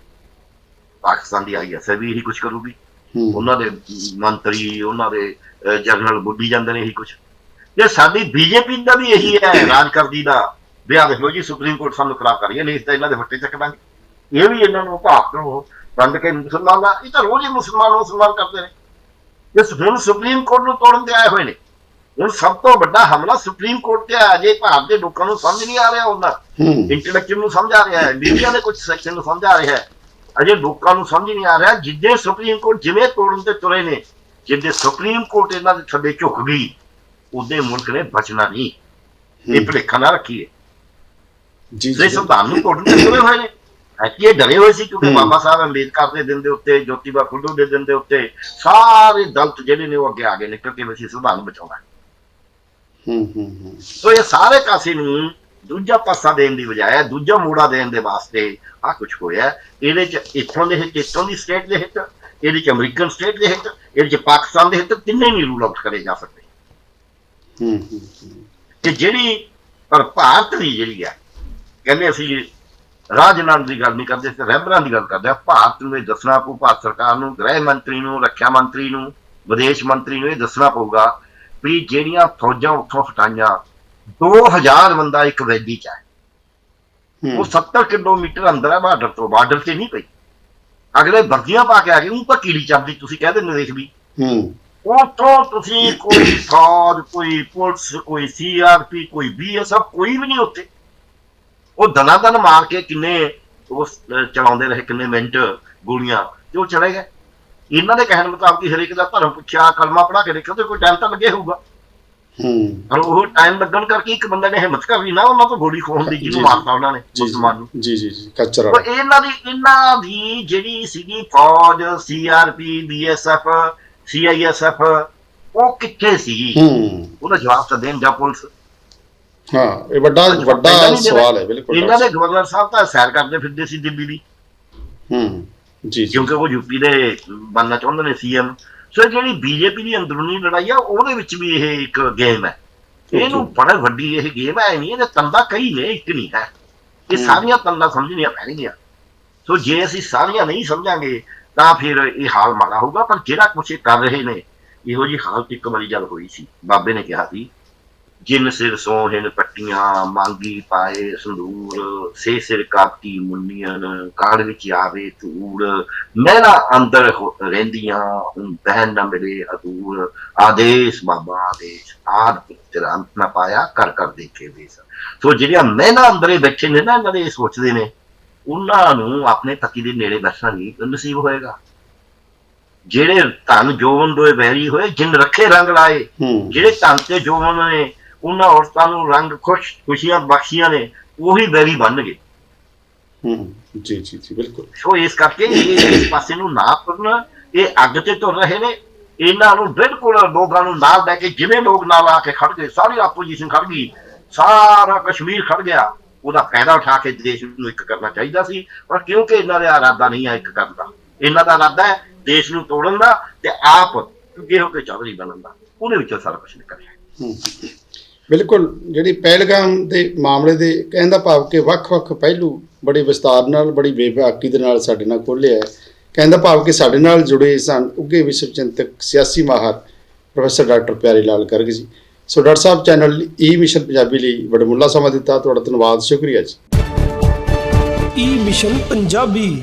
ਪਾਕਿਸਤਾਨ ਦੀ ਆਈਐਸਆਈ ਵੀ ਇਹੀ ਕੁਝ ਕਰੂਗੀ। ਉਹਨਾਂ ਦੇ ਮੰਤਰੀ ਉਹਨਾਂ ਦੇ ਜਨਰਲ ਬੁੱਢੀ ਜਾਂਦੇ ਨੇ ਇਹੀ ਕੁਝ ਜੇ ਸਾਡੀ ਬੀਜੇਪੀ ਦਾ ਵੀ ਇਹੀ ਹੈ ਰਾਜ ਕਰਦੀ ਦਾ। ਵੀ ਆਹ ਦੇਖ ਲਓ ਜੀ ਸੁਪਰੀਮ ਕੋਰਟ ਸਾਨੂੰ ਖਰਾਬ ਕਰੀਏ ਨਹੀਂ ਤਾਂ ਇਹਨਾਂ ਦੇ ਫੱਟੇ ਚੱਕ ਦਾਂਗੇ ਇਹ ਵੀ ਇਹਨਾਂ ਨੂੰ ਭਾਰਤ ਨੂੰ ਬੰਦ ਕੇ ਮੁਸਲਮਾਨ ਦਾ ਇਹ ਤਾਂ ਰੋਜ਼ ਹੀ ਮੁਸਲਮਾਨ ਮੁਸਲਮਾਨ ਕਰਦੇ ਨੇ। ਇਸ ਹੁਣ ਸੁਪਰੀਮ ਕੋਰਟ ਨੂੰ ਤੋੜਨ ਤੇ ਆਏ ਹੋਏ ਨੇ। ਹੁਣ ਸਭ ਤੋਂ ਵੱਡਾ ਹਮਲਾ ਸੁਪਰੀਮ ਕੋਰਟ ਤੇ ਆ ਜੇ ਭਾਰਤ ਦੇ ਲੋਕਾਂ ਨੂੰ ਸਮਝ ਨਹੀਂ ਆ ਰਿਹਾ ਉਹਨਾਂ ਹੂੰ। ਇੰਟੈਲੈਕਚੁਅਲ ਨੂੰ ਸਮਝ ਆ ਰਿਹਾ ਹੈ ਮੀਡੀਆ ਦੇ ਕੁਝ ਸੈਕਸ਼ਨ ਨੂੰ ਸਮਝ ਆ ਰਿਹਾ ਹੈ। ਅਜੇ ਲੋਕਾਂ ਨੂੰ ਸਮਝ ਨਹੀਂ ਆ ਰਿਹਾ ਜਿੱਦੇ ਸੁਪਰੀਮ ਕੋਰਟ ਜਿਵੇਂ ਤੋੜਨ ਤੇ ਤੁਰੇ ਨੇ ਜਿੱਦੇ ਸੁਪਰੀਮ ਕੋਰਟ ਇਹਨਾਂ ਦੇ ਥੱਲੇ ਝੁਕ ਗਈ ਉਹਦੇ ਮੁਲਕ ਨੇ ਬਚਣਾ ਨਹੀਂ। ਇਹ ਹੂੰ। ਭੁਲੇਖਾ ਨਾ ਰੱਖੀਏ। ਜੀ ਜੀ ਸੰਵਿਧਾਨ ਨੂੰ ਤੋੜਨ ਤੇ ਤੁਰੇ ਹੋਏ ਨੇ ਇਹ ਡਰੇ ਹੋਏ ਸੀ ਕਿਉਂਕਿ। ਬਾਬਾ ਸਾਹਿਬ ਅੰਬੇਦਕਰ ਦੇ ਦਿਨ ਦੇ ਉੱਤੇ ਜੋਤੀਬਾ ਫੁੱਲੂ ਦੇ ਦਿਨ ਦੇ ਉੱਤੇ ਸਾਰੇ ਦਲਤ ਜਿਹੜੇ ਨੇ ਉਹ ਅੱਗੇ ਆ ਗਏ ਨੇ ਕਿਉਂਕਿ ਅਸੀਂ ਸੰਵਿਧਾਨ ਨੂੰ ਬਚਾਉਣਾ ਹੈ। ਹੂੰ ਸੋ ਇਹ ਸਾਰੇ ਕਾਸੇ ਨੂੰ ਦੂਜਾ ਪਾਸਾ ਦੇਣ ਦੀ ਬਜਾਏ ਦੂਜਾ ਮੋੜਾ ਦੇਣ ਦੇ ਵਾਸਤੇ ਆ ਕੁਝ ਹੋਇਆ ਇਹਦੇ ਚ ਇੱਥੋਂ ਦੇ ਹਿੱਤ ਇੱਥੋਂ ਦੀ ਸਟੇਟ ਦੇ ਹਿੱਤ ਇਹਦੇ ਚ ਅਮਰੀਕਨ ਸਟੇਟ ਦੇ ਹਿੱਤ ਇਹਦੇ ਚ ਪਾਕਿਸਤਾਨ ਦੇ ਹਿੱਤ ਤਿੰਨੇ ਨਹੀਂ ਰੂਲ ਆਊਟ ਕਰੇ ਜਾ ਸਕਦੇ ਹੂੰ ਹੂੰ ਹੂੰ। ਕਿ ਜਿਹੜੀ ਪਰ ਭਾਰਤ ਦੀ ਜਿਹੜੀ ਹੈ ਕਹਿੰਦੇ ਅਸੀਂ ਰਾਜਨਾਥ ਦੀ ਗੱਲ ਨਹੀਂ ਕਰਦੇ ਤੇ ਰਹਿਬਰਾਂ ਦੀ ਗੱਲ ਕਰਦੇ ਆ ਭਾਰਤ ਨੂੰ ਇਹ ਦੱਸਣਾ ਪਊ ਭਾਰਤ ਸਰਕਾਰ ਨੂੰ ਗ੍ਰਹਿ ਮੰਤਰੀ ਨੂੰ ਰੱਖਿਆ ਮੰਤਰੀ ਨੂੰ ਵਿਦੇਸ਼ ਮੰਤਰੀ ਨੂੰ ਇਹ ਦੱਸਣਾ ਪਊਗਾ ਵੀ ਜਿਹੜੀਆਂ ਫੌਜਾਂ ਉੱਥੋਂ ਹਟਾਈਆਂ 2000 ਬੰਦਾ ਇੱਕ ਵੈਲੀ ਚ ਹੈ। ਉਹ 70 ਕਿਲੋਮੀਟਰ ਅੰਦਰ ਹੈ ਬਾਰਡਰ ਤੋਂ ਬਾਰਡਰ ਤੇ ਨਹੀਂ ਪਈ। ਅਗਲੇ ਵਰਦੀਆਂ ਪਾ ਕੇ ਆ ਗਏ ਉਹ ਤਾਂ ਕੀੜੀ ਚੱਲਦੀ ਤੁਸੀਂ ਕਹਿ ਦਿੰਦੇ ਦੇਖ ਵੀ। ਹੂੰ। ਉੱਥੋਂ ਤੁਸੀਂ ਕੋਈ ਫੌਜ ਕੋਈ ਪੁਲਿਸ ਕੋਈ ਸੀਆਰਪੀ ਕੋਈ ਬੀਐਸਐਫ ਕੋਈ ਵੀ ਨਹੀਂ ਉੱਥੇ। ਉਹ ਦਨਾ ਦਨ ਮਾਰ ਕੇ ਕਿੰਨੇ ਉਹ ਸ- ਚਲਾਉਂਦੇ ਰਹੇ ਕਿੰਨੇ ਮਿੰਟ ਗੋਲੀਆਂ ਤੇ ਉਹ ਚਲੇ ਗਏ। ਇਹਨਾਂ ਦੇ ਕਹਿਣ ਮੁਤਾਬਕ ਹਰੇਕ ਦਾ ਧਰਮ ਪੁੱਛਿਆ ਕਲਮਾ ਪੜਾ ਕੇ ਦੇਖੋ ਤੇ ਕੋਈ ਟਾਈਮ ਤਾਂ ਲੱਗੇ ਹੋਊਗਾ। ਹੂੰ। ਪਰ ਉਹ ਟਾਈਮ ਲੱਗਣ ਕਰਕੇ ਇੱਕ ਬੰਦੇ ਨੇ ਹਿੰਮਤ ਕਰ ਲਈ ਨਾ ਉਹਨਾਂ ਤੋਂ ਗੋਲੀ ਖੋਣ ਦੀ ਜਿਹਨੂੰ। ਮਾਰਤਾ ਉਹਨਾਂ ਨੇ ਮੁਸਲਮਾਨ ਨੂੰ। ਜੀ ਜੀ ਜੀ ਕੱਚਰਾ ਉਹ ਇਹਨਾਂ ਦੀ ਇਹਨਾਂ ਦੀ ਜਿਹੜੀ ਸੀਗੀ ਫੌਜ ਸੀਆਰਪੀ ਬੀਐਸਐਫ ਸੀਆਈਐਸਐਫ ਉਹ ਕਿੱਥੇ ਸੀ ਹੂੰ। ਉਹਦਾ ਜਵਾਬ ਤਾਂ ਦੇਣ ਜਾਂ ਪੁਲਿਸ। ਹਾਂ ਇਹ ਵੱਡਾ ਵੱਡਾ ਸਵਾਲ ਹੈ ਬਿਲਕੁਲ ਇਹਨਾਂ ਦੇ ਗਵਰਨਰ ਸਾਹਿਬ ਤਾਂ ਸੈਰ ਕਰਦੇ ਫਿਰਦੇ ਸੀ ਦਿੱਲੀ ਦੀ। ਹੂੰ ਜੀ ਕਿਉਂਕਿ ਉਹ ਯੂਪੀ ਦੇ ਬਣਨਾ ਚਾਹੁੰਦੇ ਨੇ ਸੀਐਮ ਸੋ ਜਿਹੜੀ ਬੀਜੇਪੀ ਦੀ ਅੰਦਰੂਨੀ ਲੜਾਈ ਆ ਉਹਦੇ ਵਿੱਚ ਵੀ ਇਹ ਇੱਕ ਗੇਮ ਹੈ। ਇਹਨੂੰ ਬੜਾ ਵੱਡੀ ਇਹ ਗੇਮ ਹੈ ਨਹੀਂ ਇਹਦੇ ਤੰਦਾ ਕਈ ਨੇ ਇੱਕ ਨਹੀਂ ਹੈ। ਇਹ। ਸਾਰੀਆਂ ਤੰਦਾ ਸਮਝਣੀਆਂ ਪੈਣਗੀਆਂ। ਸੋ ਜੇ ਅਸੀਂ ਸਾਰੀਆਂ ਨਹੀਂ ਸਮਝਾਂਗੇ ਤਾਂ ਫਿਰ ਇਹ ਹਾਲ ਮਾੜਾ ਹੋਊਗਾ। ਪਰ ਜਿਹੜਾ ਕੁਛ ਇਹ ਕਰ ਰਹੇ ਨੇ ਇਹੋ ਜੀ ਹਾਲਤ ਇੱਕ ਵਾਰੀ ਜਦ ਹੋਈ ਸੀ ਬਾਬੇ ਨੇ ਕਿਹਾ ਸੀ। ਜਿਨ ਸਿਰ ਸੋਹਣ ਪੱਟੀਆਂ ਮੰਗੀ ਪਾਏ ਸੰਦੂਰ ਸੇ ਸਿਰ ਕਾਤੀ ਮੁੰਨੀਆਂ ਕਾੜ ਵਿੱਚ ਆਵੇ ਧੂੜ। ਮਹਿਲਾ ਅੰਦਰ ਰਹਿੰਦੀਆਂ ਹੁਣ ਬਹਿਨ ਨਾ ਮਿਲੇ ਅਦੂਰ ਆਦੇਸ਼ ਬਾਬਾ ਆਦੇਸ਼ ਆਦ ਪੁੱਤਰ ਅੰਤ ਨਾ ਪਾਇਆ ਕਰ ਕਰ ਦੇਖੇ ਵੇਸ ਸੋ ਜਿਹੜੀਆਂ ਮਹਿਲਾ ਅੰਦਰੇ ਬੈਠੇ ਨੇ ਨਾ ਇਹਨਾਂ ਦੇ ਸੋਚਦੇ ਨੇ ਉਹਨਾਂ ਨੂੰ ਆਪਣੇ ਪਤੀ ਦੇ ਨੇੜੇ ਬੈਠਣਾ ਨਹੀਂ ਨਸੀਬ ਹੋਏਗਾ। ਜਿਹੜੇ ਧਨ ਜੋਵਨ ਦੋਏ ਵੈਰੀ ਹੋਏ ਜਿਨ ਰੱਖੇ ਰੰਗ ਲਾਏ ਜਿਹੜੇ ਧਨ ਤੇ ਜੋਵਨ ਨੇ ਉਹਨਾਂ ਔਰਤਾਂ ਨੂੰ ਰੰਗ ਖੁਸ਼ ਖੁਸ਼ੀਆਂ ਬਖਸ਼ੀਆਂ ਨੇ ਉਹੀ ਵੈਰੀ ਬਣ ਗਏ ਹੂੰ ਜੀ ਜੀ ਜੀ ਬਿਲਕੁਲ। ਸੋ ਇਸ ਕਰਕੇ ਇਸ ਪਾਸੇ ਨੂੰ ਨਾ ਤੁਰਨ ਇਹ ਅੱਗ ਤੇ ਤੁਰ ਰਹੇ ਨੇ। ਇਹਨਾਂ ਨੂੰ ਬਿਲਕੁਲ ਲੋਕਾਂ ਨੂੰ ਨਾਲ ਲੈ ਕੇ ਜਿਵੇਂ ਲੋਕ ਨਾਲ ਆ ਕੇ ਖੜ ਗਏ ਸਾਰੀ ਆਪੋਜੀਸ਼ਨ ਖੜ ਗਈ ਸਾਰਾ ਕਸ਼ਮੀਰ ਖੜ ਗਿਆ। ਉਹਦਾ ਫਾਇਦਾ ਉਠਾ ਕੇ ਦੇਸ਼ ਨੂੰ ਇੱਕ ਕਰਨਾ ਚਾਹੀਦਾ ਸੀ ਪਰ ਕਿਉਂਕਿ ਇਹਨਾਂ ਦਾ ਇਰਾਦਾ ਨਹੀਂ ਹੈ ਇੱਕ ਕਰਨ ਦਾ। ਇਹਨਾਂ ਦਾ ਇਰਾਦਾ ਹੈ ਦੇਸ਼ ਨੂੰ ਤੋੜਨ ਦਾ ਤੇ ਆਪ ਅੱਗੇ ਹੋ ਕੇ ਚੌਧਰੀ ਬਣਨ ਦਾ। ਉਹਦੇ ਵਿੱਚੋਂ ਸਾਰਾ ਕੁਝ ਨਿਕਲਿਆ ਬਿਲਕੁਲ, ਜਿਹੜੀ ਪਹਿਲਗਾਮ ਦੇ ਮਾਮਲੇ ਦੇ ਕਹਿੰਦਾ ਭਾਵ ਕਿ ਵੱਖ-ਵੱਖ ਪਹਿਲੂ ਬੜੇ ਵਿਸਤਾਰ ਨਾਲ, ਬੜੀ ਬੇਬਾਕੀ ਦੇ ਨਾਲ ਸਾਡੇ ਨਾਲ ਖੋਲ੍ਹਿਆ ਹੈ। ਕਹਿੰਦਾ ਭਾਵ ਕਿ ਸਾਡੇ ਨਾਲ ਜੁੜੇ ਸਨ ਉੱਗੇ ਵਿਸ਼ਵ ਚਿੰਤਕ ਸਿਆਸੀ ਮਾਹਰ professor doctor Pyari Lal Karag ji. So doctor sahib, channel e E mission Punjabi ਲਈ ਬੜਾ ਮੁੱਲਾ ਸਮਾਂ ਦਿੱਤਾ। ਤੁਹਾਡਾ ਧੰਨਵਾਦ, ਸ਼ੁਕਰੀਆ ਜੀ। e E mission Punjabi.